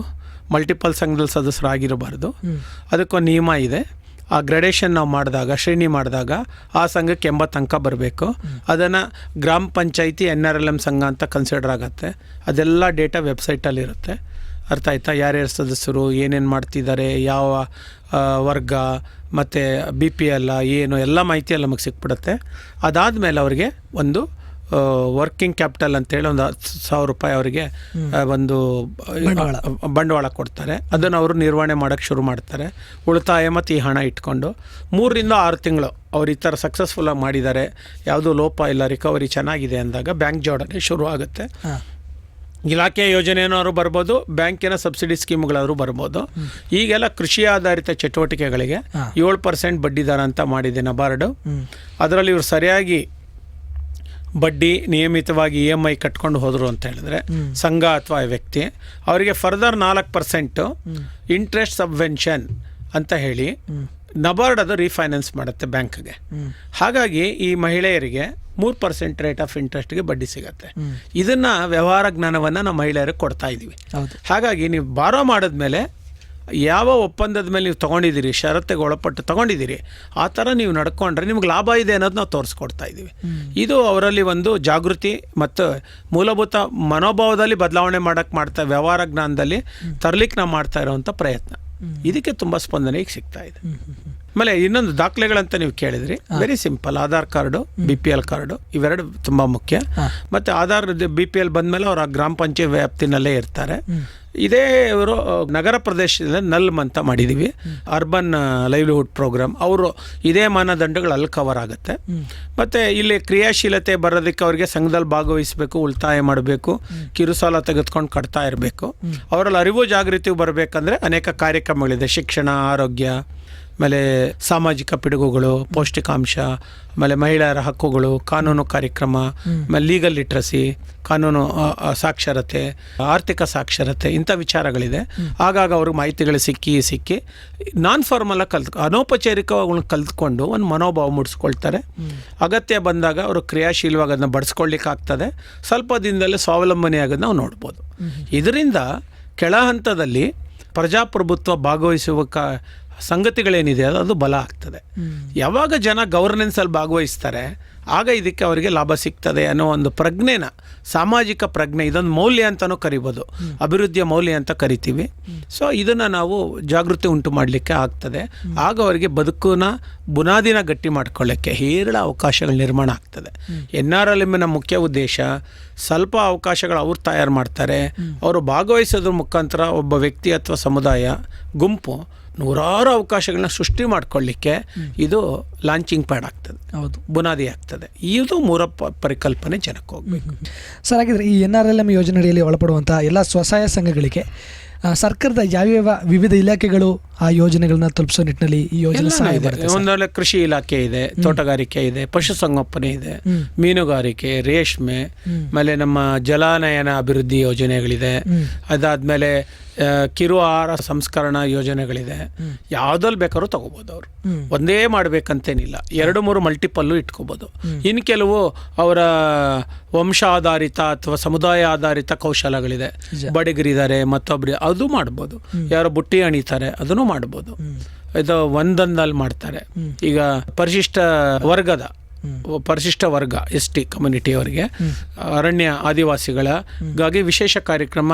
ಮಲ್ಟಿಪಲ್ ಸಂಘದಲ್ಲಿ ಸದಸ್ಯರಾಗಿರಬಾರ್ದು. ಅದಕ್ಕೊಂದು ನಿಯಮ ಇದೆ. ಆ ಗ್ರೇಡೇಷನ್ ನಾವು ಮಾಡಿದಾಗ ಶ್ರೇಣಿ ಮಾಡಿದಾಗ ಆ ಸಂಘಕ್ಕೆ ಎಂಬತ್ತು ಅಂಕ ಬರಬೇಕು. ಅದನ್ನು ಗ್ರಾಮ panchayat N R L M ಸಂಘ ಅಂತ ಕನ್ಸಿಡರ್ ಆಗುತ್ತೆ. ಅದೆಲ್ಲ ಡೇಟಾ ವೆಬ್ಸೈಟಲ್ಲಿರುತ್ತೆ ಅರ್ಥ ಆಯ್ತಾ? ಯಾರ್ಯಾರು ಸದಸ್ಯರು ಏನೇನು ಮಾಡ್ತಿದ್ದಾರೆ ಯಾವ ವರ್ಗ ಮತ್ತು ಬಿ ಪಿ ಎಲ್ಲ ಏನು ಎಲ್ಲ ಮಾಹಿತಿ ಎಲ್ಲ ನಮಗೆ ಸಿಕ್ಬಿಡುತ್ತೆ. ಅದಾದಮೇಲೆ ಅವರಿಗೆ ಒಂದು ವರ್ಕಿಂಗ್ ಕ್ಯಾಪಿಟಲ್ ಅಂತೇಳಿ ಒಂದು ಹತ್ತು ಸಾವಿರ ರೂಪಾಯಿ ಅವರಿಗೆ ಒಂದು ಬಂಡವಾಳ. ಕೊಡ್ತಾರೆ. ಅದನ್ನು ಅವರು ನಿರ್ವಹಣೆ ಮಾಡೋಕ್ಕೆ ಶುರು ಮಾಡ್ತಾರೆ. ಉಳಿತಾಯ ಮತ್ತು ಈ ಹಣ ಇಟ್ಕೊಂಡು. ಮೂರರಿಂದ ಆರು ತಿಂಗಳು ಅವ್ರು ಈ ಥರ ಸಕ್ಸಸ್ಫುಲ್ಲಾಗಿ ಮಾಡಿದ್ದಾರೆ. ಯಾವುದೂ ಲೋಪ ಇಲ್ಲ ರಿಕವರಿ ಚೆನ್ನಾಗಿದೆ ಅಂದಾಗ ಬ್ಯಾಂಕ್ ಜೋಡಣೆ ಶುರು ಆಗುತ್ತೆ. ಇಲಾಖೆಯ ಇಲಾಖೆ ಯೋಜನೆಯವರು ಬರ್ಬೋದು ಬ್ಯಾಂಕಿನ ಸಬ್ಸಿಡಿ ಸ್ಕೀಮ್ಗಳಾದರೂ ಬರ್ಬೋದು. ಈಗೆಲ್ಲ ಕೃಷಿ ಆಧಾರಿತ ಚಟುವಟಿಕೆಗಳಿಗೆ. ಏಳು ಪರ್ಸೆಂಟ್ ಬಡ್ಡಿದಾರ ಅಂತ ಮಾಡಿದೆ ನಬಾರ್ಡು. ಅದರಲ್ಲಿ ಇವರು ಸರಿಯಾಗಿ ಬಡ್ಡಿ ನಿಯಮಿತವಾಗಿ ಇ ಎಂ ಐ ಕಟ್ಕೊಂಡು ಹೋದರು ಅಂತ ಹೇಳಿದ್ರೆ ಸಂಘ ಅಥವಾ ವ್ಯಕ್ತಿ ಅವರಿಗೆ ಫರ್ದರ್ ನಾಲ್ಕು ಪರ್ಸೆಂಟು ಇಂಟ್ರೆಸ್ಟ್ ಸಬ್ವೆನ್ಷನ್ ಅಂತ ಹೇಳಿ ನಬಾರ್ಡ್ ಅದು ರೀಫೈನಾನ್ಸ್ ಮಾಡುತ್ತೆ ಬ್ಯಾಂಕ್ಗೆ. ಹಾಗಾಗಿ ಈ ಮಹಿಳೆಯರಿಗೆ ಮೂರು ಪರ್ಸೆಂಟ್ ರೇಟ್ ಆಫ್ ಇಂಟ್ರೆಸ್ಟ್ಗೆ ಬಡ್ಡಿ ಸಿಗತ್ತೆ. ಇದನ್ನ ವ್ಯವಹಾರ ಜ್ಞಾನವನ್ನು ನಾವು ಮಹಿಳೆಯರಿಗೆ ಕೊಡ್ತಾ ಇದ್ದೀವಿ ಹಾಗಾಗಿ ನೀವು ಬಾರೋ ಮಾಡಿದ್ಮೇಲೆ ಯಾವ ಒಪ್ಪಂದದ ಮೇಲೆ ನೀವು ತೊಗೊಂಡಿದ್ದೀರಿ ಷರತ್ತಿಗೆ ಒಳಪಟ್ಟು ತೊಗೊಂಡಿದ್ದೀರಿ ಆ ಥರ ನೀವು ನಡ್ಕೊಂಡ್ರೆ ನಿಮ್ಗೆ ಲಾಭ ಇದೆ ಅನ್ನೋದು ನಾವು ತೋರಿಸ್ಕೊಡ್ತಾ ಇದ್ದೀವಿ. ಇದು ಅವರಲ್ಲಿ ಒಂದು ಜಾಗೃತಿ ಮತ್ತು ಮೂಲಭೂತ ಮನೋಭಾವದಲ್ಲಿ ಬದಲಾವಣೆ ಮಾಡೋಕ್ಕೆ ಮಾಡ್ತಾ ವ್ಯವಹಾರ ಜ್ಞಾನದಲ್ಲಿ ತರಲಿಕ್ಕೆ ನಾವು ಮಾಡ್ತಾ ಇರೋವಂಥ ಪ್ರಯತ್ನ. ಇದಕ್ಕೆ ತುಂಬ ಸ್ಪಂದನೆ ಈಗ ಸಿಗ್ತಾ ಇದೆ. ಆಮೇಲೆ ಇನ್ನೊಂದು ದಾಖಲೆಗಳಂತ ನೀವು ಕೇಳಿದ್ರಿ. Very simple Aadhaar card B P L card ಇವೆರಡು ತುಂಬ ಮುಖ್ಯ. ಮತ್ತು ಆಧಾರ್ ಬಿ ಪಿ ಎಲ್ ಬಂದಮೇಲೆ ಅವರು ಆ ಗ್ರಾಮ ಪಂಚಾಯತ್ ವ್ಯಾಪ್ತಿನಲ್ಲೇ ಇರ್ತಾರೆ. ಇದೇ ಇವರು ನಗರ ಪ್ರದೇಶದಲ್ಲಿ ನಲ್ಮ್ ಅಂತ ಮಾಡಿದ್ದೀವಿ ಅರ್ಬನ್ ಲೈವ್ಲಿಹುಡ್ ಪ್ರೋಗ್ರಾಮ್ ಅವರು ಇದೇ ಮಾನದಂಡಗಳು ಅಲ್ಲಿ ಕವರ್ ಆಗುತ್ತೆ. ಮತ್ತು ಇಲ್ಲಿ ಕ್ರಿಯಾಶೀಲತೆ ಬರೋದಕ್ಕೆ ಅವರಿಗೆ ಸಂಘದಲ್ಲಿ ಭಾಗವಹಿಸಬೇಕು ಉಳಿತಾಯ ಮಾಡಬೇಕು ಕಿರುಸಾಲ ತೆಗೆದುಕೊಂಡು ಕಟ್ತಾ ಇರಬೇಕು. ಅವರಲ್ಲಿ ಅರಿವು ಜಾಗೃತಿ ಬರಬೇಕಂದ್ರೆ ಅನೇಕ ಕಾರ್ಯಕ್ರಮಗಳಿದೆ. ಶಿಕ್ಷಣ ಆರೋಗ್ಯ ಆಮೇಲೆ ಸಾಮಾಜಿಕ ಪಿಡುಗುಗಳು, ಪೌಷ್ಟಿಕಾಂಶ, ಆಮೇಲೆ ಮಹಿಳೆಯರ ಹಕ್ಕುಗಳು, ಕಾನೂನು ಕಾರ್ಯಕ್ರಮ, ಆಮೇಲೆ ಲೀಗಲ್ ಲಿಟ್ರಸಿ ಕಾನೂನು ಸಾಕ್ಷರತೆ, ಆರ್ಥಿಕ ಸಾಕ್ಷರತೆ ಇಂಥ ವಿಚಾರಗಳಿದೆ. ಆಗಾಗ ಅವ್ರಿಗೆ ಮಾಹಿತಿಗಳು ಸಿಕ್ಕಿ ಸಿಕ್ಕಿ ನಾನ್ ಫಾರ್ಮಲ್ ಕಲ್ತ್ ಅನೌಪಚಾರಿಕವಾಗಿ ಕಲ್ತ್ಕೊಂಡು ಒಂದು ಮನೋಭಾವ ಮೂಡಿಸ್ಕೊಳ್ತಾರೆ. ಅಗತ್ಯ ಬಂದಾಗ ಅವರು ಕ್ರಿಯಾಶೀಲವಾಗಿ ಅದನ್ನ ಬಡಿಸ್ಕೊಳ್ಲಿಕ್ಕೆ ಆಗ್ತದೆ. ಸ್ವಲ್ಪ ದಿನದಲ್ಲೇ ಸ್ವಾವಲಂಬನೆ ಆಗೋದು ನಾವು ನೋಡ್ಬೋದು. ಇದರಿಂದ ಕೆಳ ಹಂತದಲ್ಲಿ ಪ್ರಜಾಪ್ರಭುತ್ವ ಭಾಗವಹಿಸುವ ಸಂಗತಿಗಳೇನಿದೆ ಅದು ಅದು ಬಲ ಆಗ್ತದೆ. ಯಾವಾಗ ಜನ ಗವರ್ನೆನ್ಸಲ್ಲಿ ಭಾಗವಹಿಸ್ತಾರೆ ಆಗ ಇದಕ್ಕೆ ಅವರಿಗೆ ಲಾಭ ಸಿಗ್ತದೆ ಅನ್ನೋ ಒಂದು ಪ್ರಜ್ಞೆನ ಸಾಮಾಜಿಕ ಪ್ರಜ್ಞೆ ಇದೊಂದು ಮೌಲ್ಯ ಅಂತಲೂ ಕರಿಬೋದು. ಅಭಿವೃದ್ಧಿಯ ಮೌಲ್ಯ ಅಂತ ಕರಿತೀವಿ. ಸೊ ಇದನ್ನು ನಾವು ಜಾಗೃತಿ ಉಂಟು ಮಾಡಲಿಕ್ಕೆ ಆಗ್ತದೆ. ಆಗ ಅವರಿಗೆ ಬದುಕನ್ನ ಬುನಾದಿನ ಗಟ್ಟಿ ಮಾಡ್ಕೊಳ್ಳೋಕ್ಕೆ ಹೇರಳ ಅವಕಾಶಗಳು ನಿರ್ಮಾಣ ಆಗ್ತದೆ. ಎನ್ ಆರ್ ಎಲ್ ಎಮ್ನ ಮುಖ್ಯ ಉದ್ದೇಶ ಸ್ವಲ್ಪ ಅವಕಾಶಗಳು ಅವ್ರು ತಯಾರು ಮಾಡ್ತಾರೆ. ಅವರು ಭಾಗವಹಿಸೋದ್ರ ಮುಖಾಂತರ ಒಬ್ಬ ವ್ಯಕ್ತಿ ಅಥವಾ ಸಮುದಾಯ ಗುಂಪು ನೂರಾರು ಅವಕಾಶಗಳನ್ನ ಸೃಷ್ಟಿ ಮಾಡಿಕೊಳ್ಳಿಕ್ಕೆ ಇದು ಲಾಂಚಿಂಗ್ ಪ್ಯಾಡ್ ಆಗ್ತದೆ. ಹೌದು. ಬುನಾದಿ ಆಗ್ತದೆ. ಇದು ಮೂರ ಪರಿಕಲ್ಪನೆ ಜನಕ್ಕೆ ಹೋಗ್ಬೇಕು. ಸರ್ ಹಾಗಿದ್ರೆ ಈ ಎನ್ ಆರ್ ಎಲ್ ಎಂ ಯೋಜನೆ ಅಡಿಯಲ್ಲಿ ಒಳಪಡುವಂಥ ಎಲ್ಲ ಸ್ವಸಹಾಯ ಸಂಘಗಳಿಗೆ ಸರ್ಕಾರದ ಯಾವ್ಯಾವ ವಿವಿಧ ಇಲಾಖೆಗಳು ಆ ಯೋಜನೆಗಳನ್ನ ತಲುಪಿಸೋ ನಿಟ್ಟಿನಲ್ಲಿ ಈ ಯೋಜನೆ ಸಹಾಯ ಒಂದೊಳ್ಳೆ ಕೃಷಿ ಇಲಾಖೆ ಇದೆ ತೋಟಗಾರಿಕೆ ಇದೆ ಪಶುಸಂಗೋಪನೆ ಇದೆ ಮೀನುಗಾರಿಕೆ ರೇಷ್ಮೆ ಆಮೇಲೆ ನಮ್ಮ ಜಲಾನಯನ ಅಭಿವೃದ್ಧಿ ಯೋಜನೆಗಳಿದೆ. ಅದಾದ್ಮೇಲೆ ಆ, ಕಿರು ಆಹಾರ ಸಂಸ್ಕರಣಾ ಯೋಜನೆಗಳಿದೆ. ಯಾವ್ದಲ್ಲಿ ಬೇಕಾದ್ರೂ ತಗೋಬೋದು ಅವರು. ಒಂದೇ ಮಾಡ್ಬೇಕಂತೇನಿಲ್ಲ. ಎರಡು ಮೂರು ಮಲ್ಟಿಪಲ್ಲು ಇಟ್ಕೋಬೋದು. ಇನ್ನು ಕೆಲವು ಅವರ ವಂಶ ಆಧಾರಿತ ಅಥವಾ ಸಮುದಾಯ ಆಧಾರಿತ ಕೌಶಲಗಳಿದೆ. ಬಡಗರಿದ್ದಾರೆ ಮತ್ತೊಬ್ರು ಅದು ಮಾಡ್ಬೋದು. ಯಾರೋ ಬುಟ್ಟಿ ಅಣಿತಾರೆ ಅದನ್ನು ಮಾಡ್ಬೋದು. ಇದು ಒಂದೊಂದಲ್ಲಿ ಮಾಡ್ತಾರೆ. ಈಗ ಪರಿಶಿಷ್ಟ ವರ್ಗದ ಪರಿಶಿಷ್ಟ ವರ್ಗ ಎಸ್ ಟಿ ಕಮ್ಯುನಿಟಿ ಅವರಿಗೆ ಅರಣ್ಯ ಆದಿವಾಸಿಗಳಗಾಗಿ ವಿಶೇಷ ಕಾರ್ಯಕ್ರಮ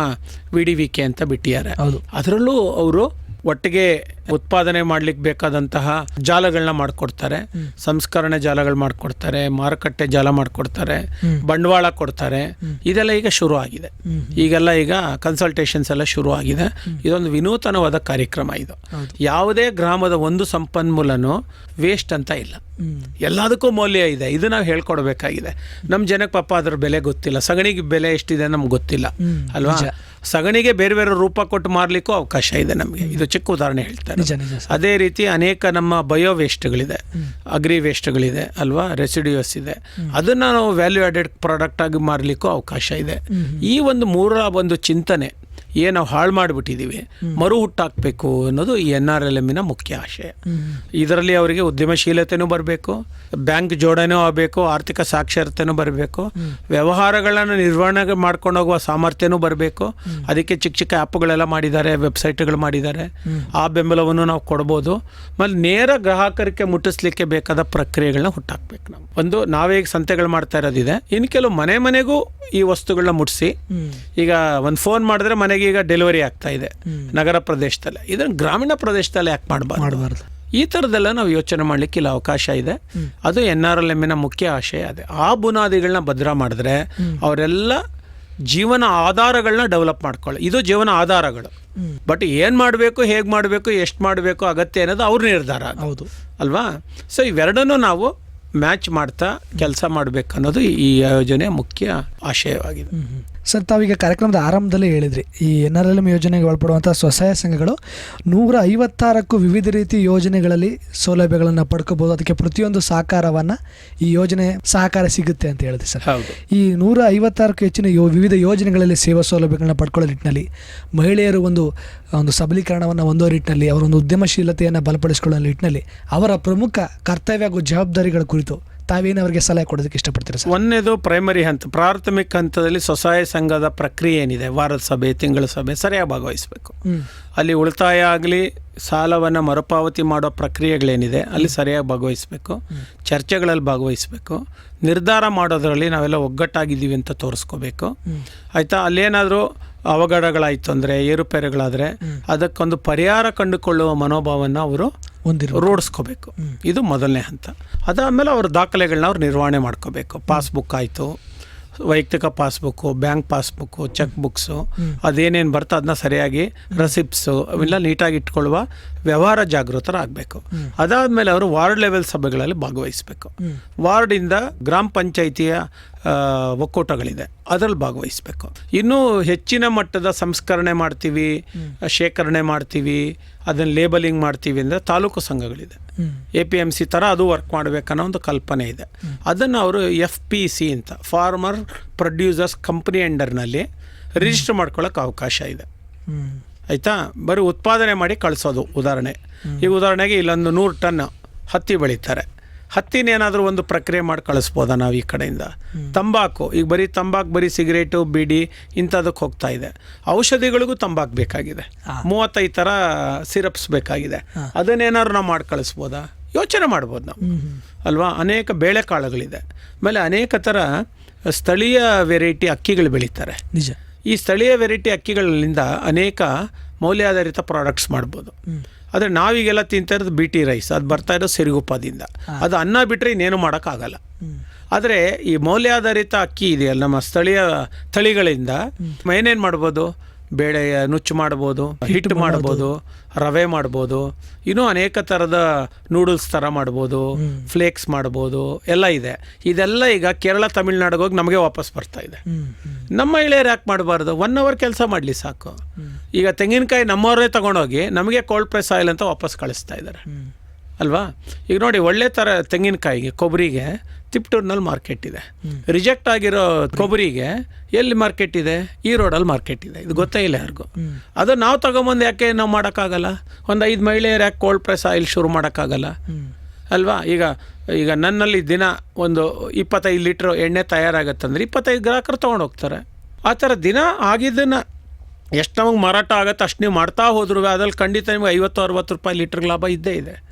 ವಿ ಡಿ ವಿ ಕೆ ಅಂತ ಬಿಟ್ಟಿದ್ದಾರೆ. ಅದರಲ್ಲೂ ಅವರು ಒಟ್ಟಿಗೆ ಉತ್ಪಾದನೆ ಮಾಡ್ಲಿಕ್ಕೆ ಬೇಕಾದಂತಹ ಜಾಲಗಳನ್ನ ಮಾಡಿಕೊಡ್ತಾರೆ. ಸಂಸ್ಕರಣೆ ಜಾಲಗಳು ಮಾಡಿಕೊಡ್ತಾರೆ ಮಾರುಕಟ್ಟೆ ಜಾಲ ಮಾಡಿಕೊಡ್ತಾರೆ ಬಂಡವಾಳ ಕೊಡ್ತಾರೆ. ಇದೆಲ್ಲ ಈಗ ಶುರು ಆಗಿದೆ. ಈಗೆಲ್ಲ ಈಗ ಕನ್ಸಲ್ಟೇಷನ್ಸ್ ಎಲ್ಲ ಶುರು ಆಗಿದೆ. ಇದೊಂದು ವಿನೂತನವಾದ ಕಾರ್ಯಕ್ರಮ ಇದು. ಯಾವುದೇ ಗ್ರಾಮದ ಒಂದು ಸಂಪನ್ಮೂಲನು ವೇಸ್ಟ್ ಅಂತ ಇಲ್ಲ. ಎಲ್ಲದಕ್ಕೂ ಮೌಲ್ಯ ಇದೆ. ಇದು ನಾವು ಹೇಳ್ಕೊಡ್ಬೇಕಾಗಿದೆ. ನಮ್ಮ ಜನಕ್ಕೆ ಪಾಪ ಅದ್ರ ಬೆಲೆ ಗೊತ್ತಿಲ್ಲ. ಸಗಣಿಗೆ ಬೆಲೆ ಎಷ್ಟಿದೆ ನಮ್ಗೆ ಗೊತ್ತಿಲ್ಲ. ಅಲ್ವಾ? ಸಗಣಿಗೆ ಬೇರೆ ಬೇರೆ ರೂಪ ಕೊಟ್ಟು ಮಾರಲಿಕ್ಕೂ ಅವಕಾಶ ಇದೆ ನಮಗೆ. ಇದು ಚಿಕ್ಕ ಉದಾಹರಣೆ ಹೇಳ್ತಾರೆ. ಅದೇ ರೀತಿ ಅನೇಕ ನಮ್ಮ ಬಯೋ ವೇಸ್ಟ್ಗಳಿದೆ ಅಗ್ರಿ ವೇಸ್ಟ್ಗಳಿದೆ ಅಲ್ವಾ? ರೆಸಿಡ್ಯೂಸ್ ಇದೆ. ಅದನ್ನು ನಾವು ವ್ಯಾಲ್ಯೂ ಆಡೆಡ್ ಪ್ರಾಡಕ್ಟ್ ಆಗಿ ಮಾರಲಿಕ್ಕೂ ಅವಕಾಶ ಇದೆ. ಈ ಒಂದು ಮೂರ ಒಂದು ಚಿಂತನೆ ಏನು ನಾವು ಹಾಳು ಮಾಡಿಬಿಟ್ಟಿದ್ದೀವಿ ಮರು ಹುಟ್ಟಾಕಬೇಕು ಅನ್ನೋದು ಈ ಎನ್ ಆರ್ ಎಲ್ ಎಮ್ಮಿನ ಮುಖ್ಯ ಆಶಯ ಇದರಲ್ಲಿ ಅವರಿಗೆ ಉದ್ಯಮಶೀಲತೆನೂ ಬರಬೇಕು ಬ್ಯಾಂಕ್ ಜೋಡಣೆ ಆಗಬೇಕು ಆರ್ಥಿಕ ಸಾಕ್ಷರತೆನೂ ಬರಬೇಕು ವ್ಯವಹಾರಗಳನ್ನು ನಿರ್ವಹಣೆ ಮಾಡ್ಕೊಂಡು ಹೋಗುವ ಸಾಮರ್ಥ್ಯನೂ ಬರಬೇಕು. ಅದಕ್ಕೆ ಚಿಕ್ಕ ಚಿಕ್ಕ ಆ್ಯಪ್ಗಳೆಲ್ಲ ಮಾಡಿದ್ದಾರೆ ವೆಬ್ಸೈಟ್ಗಳು ಮಾಡಿದ್ದಾರೆ. ಆ ಬೆಂಬಲವನ್ನು ನಾವು ಕೊಡ್ಬೋದು. ಮತ್ತು ನೇರ ಗ್ರಾಹಕರಿಗೆ ಮುಟ್ಟಿಸ್ಲಿಕ್ಕೆ ಬೇಕಾದ ಪ್ರಕ್ರಿಯೆಗಳನ್ನ ಹುಟ್ಟಾಕ್ಬೇಕು ನಾವು. ಒಂದು ನಾವೇ ಸಂತೆಗಳು ಮಾಡ್ತಾ ಇರೋದಿದೆ. ಇನ್ನು ಕೆಲವು ಮನೆ ಮನೆಗೂ ಈ ವಸ್ತುಗಳನ್ನ ಮುಟ್ಟಿಸಿ ಈಗ ಒಂದು ಫೋನ್ ಮಾಡಿದ್ರೆ ಮನೆಗೆ ಈಗ ಡೆಲಿವರಿ ಆಗ್ತಾ ಇದೆ. ನಗರ ಪ್ರದೇಶದಲ್ಲಿ. ಇದನ್ನು ಗ್ರಾಮೀಣ ಪ್ರದೇಶದಲ್ಲಿ ಯಾಕೆ ಮಾಡಬಾರ್ದು? ಮಾಡಬಾರ್ದು. ಈ ಥರದ್ದೆಲ್ಲ ನಾವು ಯೋಚನೆ ಮಾಡಲಿಕ್ಕೆ ಇಲ್ಲ ಅವಕಾಶ ಇದೆ. ಅದು ಎನ್ ಆರ್ ಎಲ್ ಎಮ್ಮಿನ ಮುಖ್ಯ ಆಶಯ ಅದೇ. ಆ ಬುನಾದಿಗಳನ್ನ ಭದ್ರ ಮಾಡಿದ್ರೆ ಅವರೆಲ್ಲ ಜೀವನ ಆಧಾರಗಳನ್ನ ಡೆವಲಪ್ ಮಾಡ್ಕೊಳ್ಳಿ ಇದು ಜೀವನ ಆಧಾರಗಳು. ಬಟ್ ಏನು ಮಾಡಬೇಕು ಹೇಗೆ ಮಾಡಬೇಕು ಎಷ್ಟು ಮಾಡಬೇಕು ಅಗತ್ಯ ಅನ್ನೋದು ಅವ್ರ ನಿರ್ಧಾರ ಹೌದು. ಅಲ್ವಾ? ಸೊ ಇವೆರಡನ್ನೂ ನಾವು ಮ್ಯಾಚ್ ಮಾಡ್ತಾ ಕೆಲಸ ಮಾಡಬೇಕು ಅನ್ನೋದು ಈ ಯೋಜನೆಯ ಮುಖ್ಯ ಆಶಯವಾಗಿದೆ. ಸರ್ ತಾವೀಗ ಕಾರ್ಯಕ್ರಮದ ಆರಂಭದಲ್ಲೇ ಹೇಳಿದ್ರಿ ಈ ಎನ್ ಆರ್ ಎಲ್ ಎಂ ಯೋಜನೆಗೆ ಒಳಪಡುವಂಥ ಸ್ವಸಹಾಯ ಸಂಘಗಳು ನೂರ ಐವತ್ತಾರಕ್ಕೂ ವಿವಿಧ ರೀತಿ ಯೋಜನೆಗಳಲ್ಲಿ ಸೌಲಭ್ಯಗಳನ್ನು ಪಡ್ಕೋಬೋದು ಅದಕ್ಕೆ ಪ್ರತಿಯೊಂದು ಸಹಕಾರವನ್ನು ಈ ಯೋಜನೆ ಸಹಕಾರ ಸಿಗುತ್ತೆ ಅಂತ ಹೇಳಿದೆ ಸರ್. ಈ ನೂರ ಐವತ್ತಾರಕ್ಕೂ ಹೆಚ್ಚಿನ ಯೋ ವಿವಿಧ ಯೋಜನೆಗಳಲ್ಲಿ ಸೇವಾ ಸೌಲಭ್ಯಗಳನ್ನ ಪಡ್ಕೊಳ್ಳೋ ನಿಟ್ಟಿನಲ್ಲಿ ಮಹಿಳೆಯರು ಒಂದು ಒಂದು ಸಬಲೀಕರಣವನ್ನು ಹೊಂದೋ ನಿಟ್ಟಿನಲ್ಲಿ ಅವರ ಒಂದು ಉದ್ಯಮಶೀಲತೆಯನ್ನು ಬಲಪಡಿಸಿಕೊಳ್ಳೋ ನಿಟ್ಟಿನಲ್ಲಿ ಅವರ ಪ್ರಮುಖ ಕರ್ತವ್ಯ ಹಾಗೂ ಜವಾಬ್ದಾರಿಗಳ ಕುರಿತು ತಾವೇನು ಅವರಿಗೆ ಸಲಹೆ ಕೊಡೋದಕ್ಕೆ ಇಷ್ಟಪಡ್ತೀರಾ ಸರ್? ಒಂದನೇದು ಪ್ರೈಮರಿ ಹಂತ ಪ್ರಾಥಮಿಕ ಹಂತದಲ್ಲಿ ಸ್ವಸಹಾಯ ಸಂಘದ ಪ್ರಕ್ರಿಯೆ ಏನಿದೆ? ವಾರದ ಸಭೆ ತಿಂಗಳ ಸಭೆ ಸರಿಯಾಗಿ ಭಾಗವಹಿಸಬೇಕು. ಅಲ್ಲಿ ಉಳಿತಾಯ ಆಗಲಿ ಸಾಲವನ್ನು ಮರುಪಾವತಿ ಮಾಡೋ ಪ್ರಕ್ರಿಯೆಗಳೇನಿದೆ ಅಲ್ಲಿ ಸರಿಯಾಗಿ ಭಾಗವಹಿಸಬೇಕು. ಚರ್ಚೆಗಳಲ್ಲಿ ಭಾಗವಹಿಸಬೇಕು. ನಿರ್ಧಾರ ಮಾಡೋದರಲ್ಲಿ ನಾವೆಲ್ಲ ಒಗ್ಗಟ್ಟಾಗಿದ್ದೀವಿ ಅಂತ ತೋರಿಸ್ಕೋಬೇಕು. ಆಯಿತಾ ಅಲ್ಲೇನಾದರೂ ಅವಘಡಗಳಾಯಿತು ಅಂದರೆ ಏರುಪೇರುಗಳಾದರೆ ಅದಕ್ಕೊಂದು ಪರಿಹಾರ ಕಂಡುಕೊಳ್ಳುವ ಮನೋಭಾವವನ್ನು ಅವರು ಹೊಂದಿರೋ ರೂಢಿಸ್ಕೋಬೇಕು. ಇದು ಮೊದಲನೇ ಹಂತ. ಅದಾದಮೇಲೆ ಅವ್ರ ದಾಖಲೆಗಳನ್ನ ಅವ್ರು ನಿರ್ವಹಣೆ ಮಾಡ್ಕೋಬೇಕು. ಪಾಸ್ಬುಕ್ ಆಯಿತು. ವೈಯಕ್ತಿಕ passbook bank passbook cheque books ಅದೇನೇನು ಬರ್ತೋ ಅದನ್ನ ಸರಿಯಾಗಿ ರೆಸಿಪ್ಸು ಅವೆಲ್ಲ ನೀಟಾಗಿ ಇಟ್ಕೊಳ್ಳುವ ವ್ಯವಹಾರ ಜಾಗೃತರಾಗಬೇಕು. ಅದಾದಮೇಲೆ ಅವರು ವಾರ್ಡ್ ಲೆವೆಲ್ ಸಭೆಗಳಲ್ಲಿ ಭಾಗವಹಿಸಬೇಕು. ವಾರ್ಡಿಂದ ಗ್ರಾಮ ಪಂಚಾಯಿತಿಯ ಒಕ್ಕೂಟಗಳಿದೆ. ಅದರಲ್ಲಿ ಭಾಗವಹಿಸಬೇಕು. ಇನ್ನೂ ಹೆಚ್ಚಿನ ಮಟ್ಟದ ಸಂಸ್ಕರಣೆ ಮಾಡ್ತೀವಿ ಶೇಖರಣೆ ಮಾಡ್ತೀವಿ ಅದನ್ನು ಲೇಬಲಿಂಗ್ ಮಾಡ್ತೀವಿ ಅಂದರೆ ತಾಲೂಕು ಸಂಘಗಳಿದೆ. ಎ ಪಿ ಎಂ ಸಿ ಥರ ಅದು ವರ್ಕ್ ಮಾಡಬೇಕನ್ನೋ ಒಂದು ಕಲ್ಪನೆ ಇದೆ. ಅದನ್ನು ಅವರು ಎಫ್ ಪಿ ಸಿ ಅಂತ ಫಾರ್ಮರ್ ಪ್ರೊಡ್ಯೂಸರ್ಸ್ ಕಂಪ್ನಿ ಅಂಡರ್ನಲ್ಲಿ ರಿಜಿಸ್ಟರ್ ಮಾಡ್ಕೊಳ್ಳೋಕೆ ಅವಕಾಶ ಇದೆ. ಆಯಿತಾ? ಬರೀ ಉತ್ಪಾದನೆ ಮಾಡಿ ಕಳಿಸೋದು ಉದಾಹರಣೆ. ಈಗ ಉದಾಹರಣೆಗೆ ಇಲ್ಲೊಂದು ನೂರು ಟನ್ ಹತ್ತಿ ಬೆಳೀತಾರೆ. ಹತ್ತಿನೇನಾದರೂ ಒಂದು ಪ್ರಕ್ರಿಯೆ ಮಾಡಿ ಕಳಿಸ್ಬೋದಾ ನಾವು ಈ ಕಡೆಯಿಂದ? ತಂಬಾಕು ಈಗ ಬರೀ ತಂಬಾಕು ಬರೀ ಸಿಗರೇಟು ಬಿಡಿ ಇಂಥದಕ್ಕೆ ಹೋಗ್ತಾ ಇದೆ. ಔಷಧಿಗಳಿಗೂ ತಂಬಾಕು ಬೇಕಾಗಿದೆ. ಮೂವತ್ತೈದು ಥರ ಸಿರಪ್ಸ್ ಬೇಕಾಗಿದೆ. ಅದನ್ನೇನಾದ್ರು ನಾವು ಮಾಡಿ ಕಳಿಸ್ಬೋದಾ? ಯೋಚನೆ ಮಾಡ್ಬೋದು ನಾವು. ಅಲ್ವಾ? ಅನೇಕ ಬೇಳೆಕಾಳುಗಳಿದೆ. ಆಮೇಲೆ ಅನೇಕ ಥರ ಸ್ಥಳೀಯ ವೆರೈಟಿ ಅಕ್ಕಿಗಳು ಬೆಳೀತಾರೆ. ನಿಜ. ಈ ಸ್ಥಳೀಯ ವೆರೈಟಿ ಅಕ್ಕಿಗಳಿಂದ ಅನೇಕ ಮೌಲ್ಯಾಧಾರಿತ ಪ್ರಾಡಕ್ಟ್ಸ್ ಮಾಡ್ಬೋದು. ಆದರೆ ನಾವೀಗೆಲ್ಲ ತಿಂತಾ ಇರೋದು ಬಿ ಟಿ ರೈಸ್ ಅದು ಬರ್ತಾ ಇರೋದು ಸಿರಿಗುಪ್ಪದಿಂದ. ಅದು ಅನ್ನ ಬಿಟ್ಟರೆ ಇನ್ನೇನು ಮಾಡೋಕ್ಕಾಗಲ್ಲ. ಆದರೆ ಈ ಮೌಲ್ಯಾಧಾರಿತ ಅಕ್ಕಿ ಇದೆಯಲ್ಲ ನಮ್ಮ ಸ್ಥಳೀಯ ತಳಿಗಳಿಂದ ಏನೇನು ಮಾಡ್ಬೋದು? ಬೇಳೆ ನುಚ್ಚು ಮಾಡ್ಬೋದು ಹಿಟ್ ಮಾಡ್ಬೋದು. ರವೆ ಮಾಡ್ಬೋದು ಇನ್ನೂ ಅನೇಕ ಥರದ ನೂಡಲ್ಸ್ ಥರ ಮಾಡ್ಬೋದು ಫ್ಲೇಕ್ಸ್ ಮಾಡ್ಬೋದು ಎಲ್ಲ ಇದೆ. ಇದೆಲ್ಲ ಈಗ ಕೇರಳ ತಮಿಳ್ನಾಡಿಗೆ ಹೋಗಿ ನಮಗೆ ವಾಪಸ್ ಬರ್ತಾ ಇದೆ. ನಮ್ಮ ಮಹಿಳೆಯರು ಯಾಕೆ ಮಾಡಬಾರ್ದು? ಒನ್ ಅವರ್ ಕೆಲಸ ಮಾಡಲಿ ಸಾಕು. ಈಗ ತೆಂಗಿನಕಾಯಿ ನಮ್ಮವರೇ ತಗೊಂಡೋಗಿ ನಮಗೆ ಕೋಲ್ಡ್ ಪ್ರೆಸ್ ಆಯಿಲ್ ಅಂತ ವಾಪಸ್ ಕಳಿಸ್ತಾ ಇದ್ದಾರೆ. ಅಲ್ವಾ? ಈಗ ನೋಡಿ ಒಳ್ಳೆ ಥರ ತೆಂಗಿನಕಾಯಿಗೆ ಕೊಬ್ಬರಿಗೆ ತಿಪ್ಟೂರಿನಲ್ಲಿ ಮಾರ್ಕೆಟ್ ಇದೆ. ರಿಜೆಕ್ಟ್ ಆಗಿರೋ ಕೊಬ್ಬರಿಗೆ ಎಲ್ಲಿ ಮಾರ್ಕೆಟ್ ಇದೆ? ಈ ರೋಡಲ್ಲಿ ಮಾರ್ಕೆಟ್ ಇದೆ. ಇದು ಗೊತ್ತೇ ಇಲ್ಲ ಯಾರಿಗೂ. ಅದು ನಾವು ತಗೊಂಬಂದು ಯಾಕೆ ನಾವು ಮಾಡೋಕ್ಕಾಗಲ್ಲ? ಒಂದು ಐದು ಮಹಿಳೆಯರು ಯಾಕೆ ಕೋಲ್ಡ್ ಪ್ರೆಸ್ ಆಯಿಲ್ ಶುರು ಮಾಡೋಕ್ಕಾಗಲ್ಲ? ಅಲ್ವಾ? ಈಗ ಈಗ ನನ್ನಲ್ಲಿ ದಿನ ಒಂದು ಇಪ್ಪತ್ತೈದು ಲೀಟ್ರ್ ಎಣ್ಣೆ ತಯಾರಾಗತ್ತಂದ್ರೆ ಇಪ್ಪತ್ತೈದು ಗ್ರಾಹಕರು ತೊಗೊಂಡು ಹೋಗ್ತಾರೆ. ಆ ಥರ ದಿನ ಆಗಿದ್ದನ್ನು ಎಷ್ಟು ನಮಗೆ ಮಾರಾಟ ಆಗುತ್ತೆ ಅಷ್ಟು ನೀವು ಮಾಡ್ತಾ ಹೋದ್ರು ಅದ್ರಲ್ಲಿ ಖಂಡಿತ ನಿಮಗೆ ಐವತ್ತು ಅರವತ್ತು ರೂಪಾಯಿ ಲೀಟ್ರ್ ಲಾಭ ಇದ್ದೇ ಇದೆ.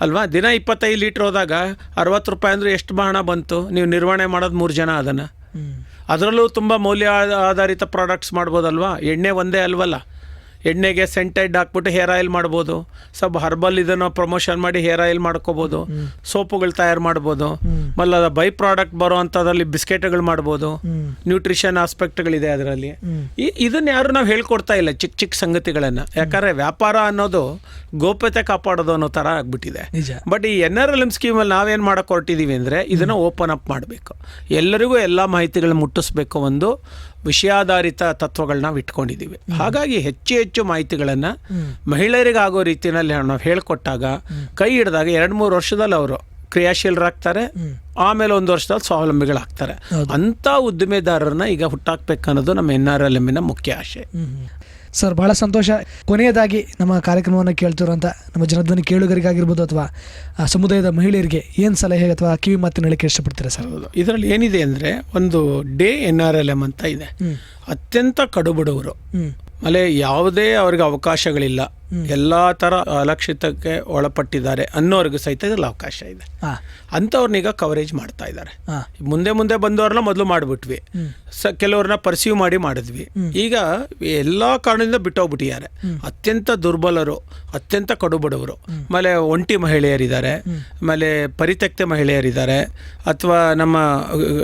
ಅಲ್ವಾ? ದಿನ ಇಪ್ಪತ್ತೈದು ಲೀಟ್ರ್ ಹೋದಾಗ ಅರವತ್ತು ರೂಪಾಯಿ ಅಂದರೆ ಎಷ್ಟು ಹಣ ಬಂತು? ನೀವು ನಿರ್ವಹಣೆ ಮಾಡೋದು ಮೂರು ಜನ ಅದನ್ನು. ಅದರಲ್ಲೂ ತುಂಬ ಮೌಲ್ಯ ಆಧಾರಿತ ಪ್ರಾಡಕ್ಟ್ಸ್ ಮಾಡ್ಬೋದಲ್ವಾ? ಎಣ್ಣೆ ಒಂದೇ ಅಲ್ವಲ್ಲ? ಎಣ್ಣೆಗೆ ಸೆಂಟೆಡ್ ಹಾಕ್ಬಿಟ್ಟು ಹೇರ್ ಆಯಿಲ್ ಮಾಡ್ಬೋದು. ಸ್ವಲ್ಪ ಹರ್ಬಲ್ ಇದನ್ನು ಪ್ರಮೋಷನ್ ಮಾಡಿ ಹೇರ್ ಆಯಿಲ್ ಮಾಡ್ಕೋಬೋದು. ಸೋಪುಗಳು ತಯಾರು ಮಾಡ್ಬೋದು. ಮಲ್ಲ ಬೈ ಪ್ರಾಡಕ್ಟ್ ಬರೋ ಅಂಥದ್ರಲ್ಲಿ ಬಿಸ್ಕೆಟ್ಗಳು ಮಾಡ್ಬೋದು. ನ್ಯೂಟ್ರಿಷನ್ ಆಸ್ಪೆಕ್ಟ್ಗಳಿದೆ ಅದರಲ್ಲಿ. ಈ ಇದನ್ನ ಯಾರು ನಾವು ಹೇಳ್ಕೊಡ್ತಾ ಇಲ್ಲ ಚಿಕ್ಕ ಚಿಕ್ಕ ಸಂಗತಿಗಳನ್ನು. ಯಾಕಂದರೆ ವ್ಯಾಪಾರ ಅನ್ನೋದು ಗೋಪ್ಯತೆ ಕಾಪಾಡೋದು ಅನ್ನೋ ಥರ ಆಗ್ಬಿಟ್ಟಿದೆ. ಬಟ್ ಈ ಎನ್ ಆರ್ ಎಲ್ ಎಂ ಸ್ಕೀಮಲ್ಲಿ ನಾವೇನು ಮಾಡಕ್ಕೆ ಹೊರಟಿದ್ದೀವಿ ಅಂದರೆ ಇದನ್ನು ಓಪನ್ ಅಪ್ ಮಾಡಬೇಕು. ಎಲ್ಲರಿಗೂ ಎಲ್ಲ ಮಾಹಿತಿಗಳನ್ನ ಮುಟ್ಟಿಸ್ಬೇಕು ಒಂದು ವಿಷಯಾಧಾರಿತ ತತ್ವಗಳನ್ನ ನಾವು ಇಟ್ಕೊಂಡಿದ್ದೀವಿ ಹಾಗಾಗಿ ಹೆಚ್ಚು ಹೆಚ್ಚು ಮಾಹಿತಿಗಳನ್ನು ಮಹಿಳೆಯರಿಗಾಗೋ ರೀತಿಯಲ್ಲಿ ನಾವು ಹೇಳಿಕೊಟ್ಟಾಗ ಕೈ ಹಿಡಿದಾಗ ಎರಡು ಮೂರು ವರ್ಷದಲ್ಲಿ ಅವರು ಕ್ರಿಯಾಶೀಲರಾಗ್ತಾರೆ ಆಮೇಲೆ ಒಂದು ವರ್ಷದಲ್ಲಿ ಸ್ವಾವಲಂಬಿಗಳಾಗ್ತಾರೆ. ಅಂಥ ಉದ್ದಿಮೆದಾರರನ್ನ ಈಗ ಹುಟ್ಟಾಕ್ಬೇಕನ್ನೋದು ನಮ್ಮ ಎನ್ ಆರ್ ಎಲ್ ಎಮ್ಮಿನ ಮುಖ್ಯ ಆಶೆ. ಸರ್ ಬಹಳ ಸಂತೋಷ. ಕೊನೆಯದಾಗಿ ನಮ್ಮ ಕಾರ್ಯಕ್ರಮವನ್ನು ಕೇಳ್ತಿರುವಂಥ ನಮ್ಮ ಜನಧ್ವನಿ ಕೇಳುಗರಿಗಾಗಿರ್ಬೋದು ಅಥವಾ ಆ ಸಮುದಾಯದ ಮಹಿಳೆಯರಿಗೆ ಏನು ಸಲಹೆ ಅಥವಾ ಕಿವಿ ಮಾತಿನ ಹೇಳಿಕೆ ಇಷ್ಟಪಡ್ತೀರಾ ಸರ್? ಇದರಲ್ಲಿ ಏನಿದೆ ಅಂದರೆ ಒಂದು DAY N R L M ಅಂತ ಇದೆ. ಅತ್ಯಂತ ಕಡುಬಡವರು. ಮಲೆ ಯಾವುದೇ ಅವ್ರಿಗೆ ಅವಕಾಶಗಳಿಲ್ಲ. ಎಲ್ಲ ತರ ಅಲಕ್ಷಿತಕ್ಕೆ ಒಳಪಟ್ಟಿದ್ದಾರೆ ಅನ್ನೋರ್ಗೂ ಸಹಿತ ಇದ್ರಲ್ಲಿ ಅವಕಾಶ ಇದೆ. ಅಂಥವ್ರನ್ನೀಗ ಕವರೇಜ್ ಮಾಡ್ತಾ ಇದ್ದಾರೆ. ಮುಂದೆ ಮುಂದೆ ಬಂದವ್ರನ್ನ ಮೊದಲು ಮಾಡಿಬಿಟ್ವಿ. ಸ ಕೆಲವ್ರನ್ನ ಪರ್ಸೀವ್ ಮಾಡಿ ಮಾಡಿದ್ವಿ. ಈಗ ಎಲ್ಲ ಕಾರಣದಿಂದ ಬಿಟ್ಟೋಗ್ಬಿಟ್ಟಿದ್ದಾರೆ. ಅತ್ಯಂತ ದುರ್ಬಲರು ಅತ್ಯಂತ ಕಡುಬಡವರು. ಆಮೇಲೆ ಒಂಟಿ ಮಹಿಳೆಯರಿದ್ದಾರೆ. ಆಮೇಲೆ ಪರಿತ್ಯಕ್ತ ಮಹಿಳೆಯರಿದ್ದಾರೆ. ಅಥವಾ ನಮ್ಮ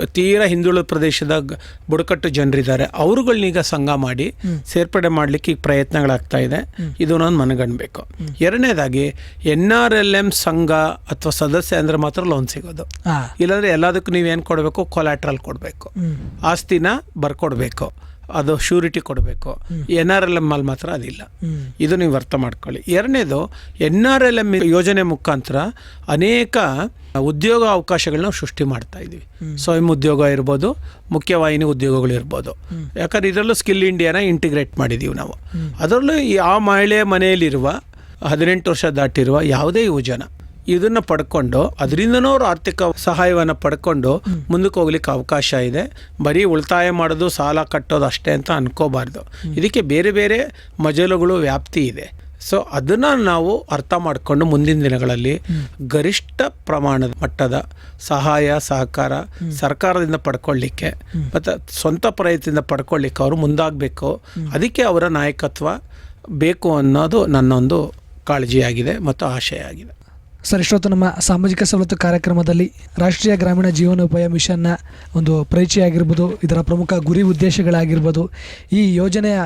ತೀರ ತೀರಾ ಹಿಂದುಳಿದ ಪ್ರದೇಶದ ಬುಡಕಟ್ಟು ಜನರಿದ್ದಾರೆ. ಅವರುಗಳನ್ನೀಗ ಸಂಘ ಮಾಡಿ ಸೇರ್ಪಡೆ ಮಾಡಲಿಕ್ಕೆ ಈಗ ಪ್ರಯತ್ನಗಳಾಗ್ತಾ ಇದೆ. ಇದು ನಾನು ಮನಗಣ್ಬೇಕು ಎರಡನೇದಾಗಿ ಎನ್ ಆರ್ ಎಲ್ ಎಂ ಸಂಘ ಅಥವಾ ಸದಸ್ಯ ಅಂದ್ರೆ ಮಾತ್ರ ಲೋನ್ ಸಿಗೋದು. ಇಲ್ಲಾಂದ್ರೆ ಎಲ್ಲದಕ್ಕೂ ನೀವೇನು ಕೊಡಬೇಕು? ಕೊಲಾಟ್ರಲ್ ಕೊಡಬೇಕು. ಆಸ್ತಿನ ಬರ್ಕೊಡ್ಬೇಕು. ಅದು ಶ್ಯೂರಿಟಿ ಕೊಡಬೇಕು. ಎನ್ ಆರ್ ಎಲ್ ಎಂ ಅಲ್ಲಿ ಮಾತ್ರ ಅದಿಲ್ಲ. ಇದು ನೀವು ಅರ್ಥ ಮಾಡ್ಕೊಳ್ಳಿ. ಎರಡನೇದು ಎನ್ ಆರ್ ಎಲ್ ಎಂ ಯೋಜನೆ ಮುಖಾಂತರ ಅನೇಕ ಉದ್ಯೋಗ ಅವಕಾಶಗಳನ್ನ ಸೃಷ್ಟಿ ಮಾಡ್ತಾ ಇದ್ವಿ ಸ್ವಯಂ ಉದ್ಯೋಗ ಇರ್ಬೋದು, ಮುಖ್ಯವಾಹಿನಿ ಉದ್ಯೋಗಗಳು ಇರ್ಬೋದು. ಯಾಕಂದ್ರೆ ಇದರಲ್ಲೂ ಸ್ಕಿಲ್ ಇಂಡಿಯಾನ ಇಂಟಿಗ್ರೇಟ್ ಮಾಡಿದ್ದೀವಿ ನಾವು. ಅದರಲ್ಲೂ ಆ ಮಹಿಳೆ ಮನೆಯಲ್ಲಿರುವ ಹದಿನೆಂಟು ವರ್ಷ ದಾಟಿರುವ ಯಾವುದೇ ಯುವಜನ ಇದನ್ನು ಪಡ್ಕೊಂಡು ಅದರಿಂದನೂ ಅವರು ಆರ್ಥಿಕ ಸಹಾಯವನ್ನು ಪಡ್ಕೊಂಡು ಮುಂದಕ್ಕೆ ಹೋಗ್ಲಿಕ್ಕೆ ಅವಕಾಶ ಇದೆ. ಬರೀ ಉಳಿತಾಯ ಮಾಡೋದು ಸಾಲ ಕಟ್ಟೋದು ಅಷ್ಟೇ ಅಂತ ಅನ್ಕೋಬಾರ್ದು. ಇದಕ್ಕೆ ಬೇರೆ ಬೇರೆ ಮಜಲುಗಳು ವ್ಯಾಪ್ತಿ ಇದೆ. ಸೊ ಅದನ್ನು ನಾವು ಅರ್ಥ ಮಾಡಿಕೊಂಡು ಮುಂದಿನ ದಿನಗಳಲ್ಲಿ ಗರಿಷ್ಠ ಪ್ರಮಾಣದ ಮಟ್ಟದ ಸಹಾಯ ಸಹಕಾರ ಸರ್ಕಾರದಿಂದ ಪಡ್ಕೊಳ್ಳಿಕ್ಕೆ ಮತ್ತು ಸ್ವಂತ ಪ್ರಯತ್ನದಿಂದ ಪಡ್ಕೊಳ್ಳಿಕ್ಕೆ ಅವರು ಮುಂದಾಗಬೇಕು. ಅದಕ್ಕೆ ಅವರ ನಾಯಕತ್ವ ಬೇಕು ಅನ್ನೋದು ನನ್ನೊಂದು ಕಾಳಜಿಯಾಗಿದೆ ಮತ್ತು ಆಶಯ ಆಗಿದೆ ಸರ್, ಇಷ್ಟೊತ್ತು ನಮ್ಮ ಸಾಮಾಜಿಕ ಸವಲತ್ತು ಕಾರ್ಯಕ್ರಮದಲ್ಲಿ ರಾಷ್ಟ್ರೀಯ ಗ್ರಾಮೀಣ ಜೀವನೋಪಾಯ ಮಿಷನ್ನ ಒಂದು ಪರಿಚಯ ಆಗಿರ್ಬೋದು ಇದರ ಪ್ರಮುಖ ಗುರಿ ಉದ್ದೇಶಗಳಾಗಿರ್ಬೋದು. ಈ ಯೋಜನೆಯ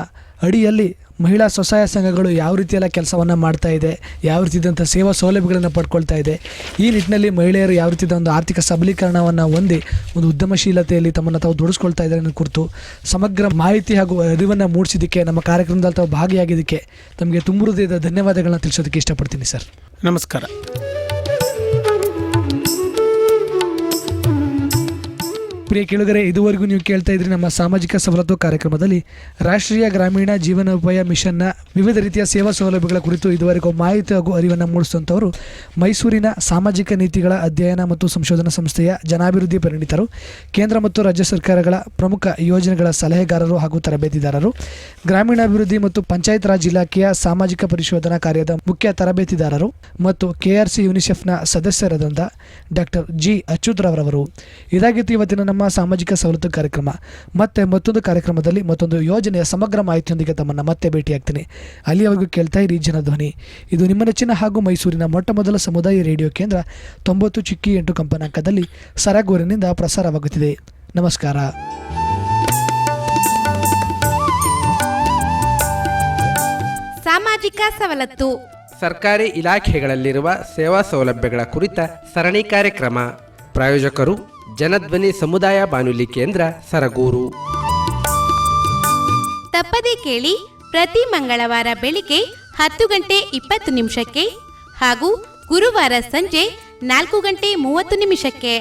ಅಡಿಯಲ್ಲಿ ಮಹಿಳಾ ಸ್ವಸಹಾಯ ಸಂಘಗಳು ಯಾವ ರೀತಿಯೆಲ್ಲ ಕೆಲಸವನ್ನು ಮಾಡ್ತಾ ಇದೆ, ಯಾವ ರೀತಿಯಾದಂಥ ಸೇವಾ ಸೌಲಭ್ಯಗಳನ್ನು ಪಡ್ಕೊಳ್ತಾ ಇದೆ, ಈ ನಿಟ್ಟಿನಲ್ಲಿ ಮಹಿಳೆಯರು ಯಾವ ರೀತಿಯ ಒಂದು ಆರ್ಥಿಕ ಸಬಲೀಕರಣವನ್ನು ಹೊಂದಿ ಒಂದು ಉದ್ಯಮಶೀಲತೆಯಲ್ಲಿ ತಮ್ಮನ್ನು ತಾವು ದುಡಿಸ್ಕೊಳ್ತಾ ಇದ್ದಾರೆ ಅನ್ನೋ ಕುರಿತು ಸಮಗ್ರ ಮಾಹಿತಿ ಹಾಗೂ ಅರಿವನ್ನು ಮೂಡಿಸಿದ್ದಕ್ಕೆ, ನಮ್ಮ ಕಾರ್ಯಕ್ರಮದಲ್ಲಿ ತಾವು ಭಾಗಿಯಾಗಿದ್ದಕ್ಕೆ ತಮಗೆ ತುಂಬ ಹೃದಯದ ಧನ್ಯವಾದಗಳನ್ನ ತಿಳಿಸೋದಕ್ಕೆ ಇಷ್ಟಪಡ್ತೀನಿ ಸರ್. ನಮಸ್ಕಾರ. ಪ್ರಿಯ ಕೇಳುಗರೆ, ಇದುವರೆಗೂ ನೀವು ಕೇಳ್ತಾ ಇದ್ರಿ ನಮ್ಮ ಸಾಮಾಜಿಕ ಸವಲತ್ತು ಕಾರ್ಯಕ್ರಮದಲ್ಲಿ ರಾಷ್ಟ್ರೀಯ ಗ್ರಾಮೀಣ ಜೀವನೋಪಾಯ ಮಿಷನ್ನ ವಿವಿಧ ರೀತಿಯ ಸೇವಾ ಸೌಲಭ್ಯಗಳ ಕುರಿತು ಇದುವರೆಗೂ ಮಾಹಿತಿ ಹಾಗೂ ಅರಿವನ್ನು ಮೂಡಿಸುವಂಥವರು ಮೈಸೂರಿನ ಸಾಮಾಜಿಕ ನೀತಿಗಳ ಅಧ್ಯಯನ ಮತ್ತು ಸಂಶೋಧನಾ ಸಂಸ್ಥೆಯ ಜನಾಭಿವೃದ್ಧಿ ಪರಿಣಿತರು, ಕೇಂದ್ರ ಮತ್ತು ರಾಜ್ಯ ಸರ್ಕಾರಗಳ ಪ್ರಮುಖ ಯೋಜನೆಗಳ ಸಲಹೆಗಾರರು ಹಾಗೂ ತರಬೇತಿದಾರರು, ಗ್ರಾಮೀಣಾಭಿವೃದ್ಧಿ ಮತ್ತು ಪಂಚಾಯತ್ ರಾಜ್ ಇಲಾಖೆಯ ಸಾಮಾಜಿಕ ಪರಿಶೋಧನಾ ಕಾರ್ಯದ ಮುಖ್ಯ ತರಬೇತಿದಾರರು ಮತ್ತು ಕೆಆರ್ಸಿ ಯುನಿಸೆಫ್ನ ಸದಸ್ಯರಾದಂಥ ಡಾಕ್ಟರ್ ಜಿ ಅಚ್ಯುತ್ರವರವರು. ಇದಾಗಿತ್ತು ಇವತ್ತಿನ ನಮ್ಮ ಸಾಮಾಜಿಕ ಸವಲತ್ತು ಕಾರ್ಯಕ್ರಮ ಮತ್ತೆ ಮತ್ತೊಂದು ಕಾರ್ಯಕ್ರಮದಲ್ಲಿ ಮತ್ತೊಂದು ಯೋಜನೆಯ ಸಮಗ್ರ ಮಾಹಿತಿಯೊಂದಿಗೆ ತಮ್ಮನ್ನು ಮತ್ತೆ ಭೇಟಿಯಾಗ್ತೀನಿ. ಅಲ್ಲಿಯವರೆಗೂ ಕೇಳ್ತಾ ಇರಿ ಜನಧ್ವನಿ ಇದು ನಿಮ್ಮ ನೆಚ್ಚಿನ ಹಾಗೂ ಮೈಸೂರಿನ ಮೊಟ್ಟ ಮೊದಲ ಸಮುದಾಯ ರೇಡಿಯೋ ಕೇಂದ್ರ ತೊಂಬತ್ತು ಚಿಕ್ಕಿ ಎಂಟು ಕಂಪನಾಂಕದಲ್ಲಿ ಸರಗೂರಿನಿಂದ ಪ್ರಸಾರವಾಗುತ್ತಿದೆ. ನಮಸ್ಕಾರ. ಸಾಮಾಜಿಕ ಸವಲತ್ತು. ಸರ್ಕಾರಿ ಇಲಾಖೆಗಳಲ್ಲಿರುವ ಸೇವಾ ಸೌಲಭ್ಯಗಳ ಕುರಿತ ಸರಣಿ ಕಾರ್ಯಕ್ರಮ. ಪ್ರಾಯೋಜಕರು ಜನಧ್ವನಿ ಸಮುದಾಯ ಬಾನುಲಿ ಕೇಂದ್ರ ಸರಗೂರು. ತಪ್ಪದೇ ಕೇಳಿ ಪ್ರತಿ ಮಂಗಳವಾರ ಬೆಳಿಗ್ಗೆ ಹತ್ತು ಗಂಟೆ ಇಪ್ಪತ್ತು ನಿಮಿಷಕ್ಕೆ ಹಾಗೂ ಗುರುವಾರ ಸಂಜೆ ನಾಲ್ಕು ಗಂಟೆ ಮೂವತ್ತು ನಿಮಿಷಕ್ಕೆ.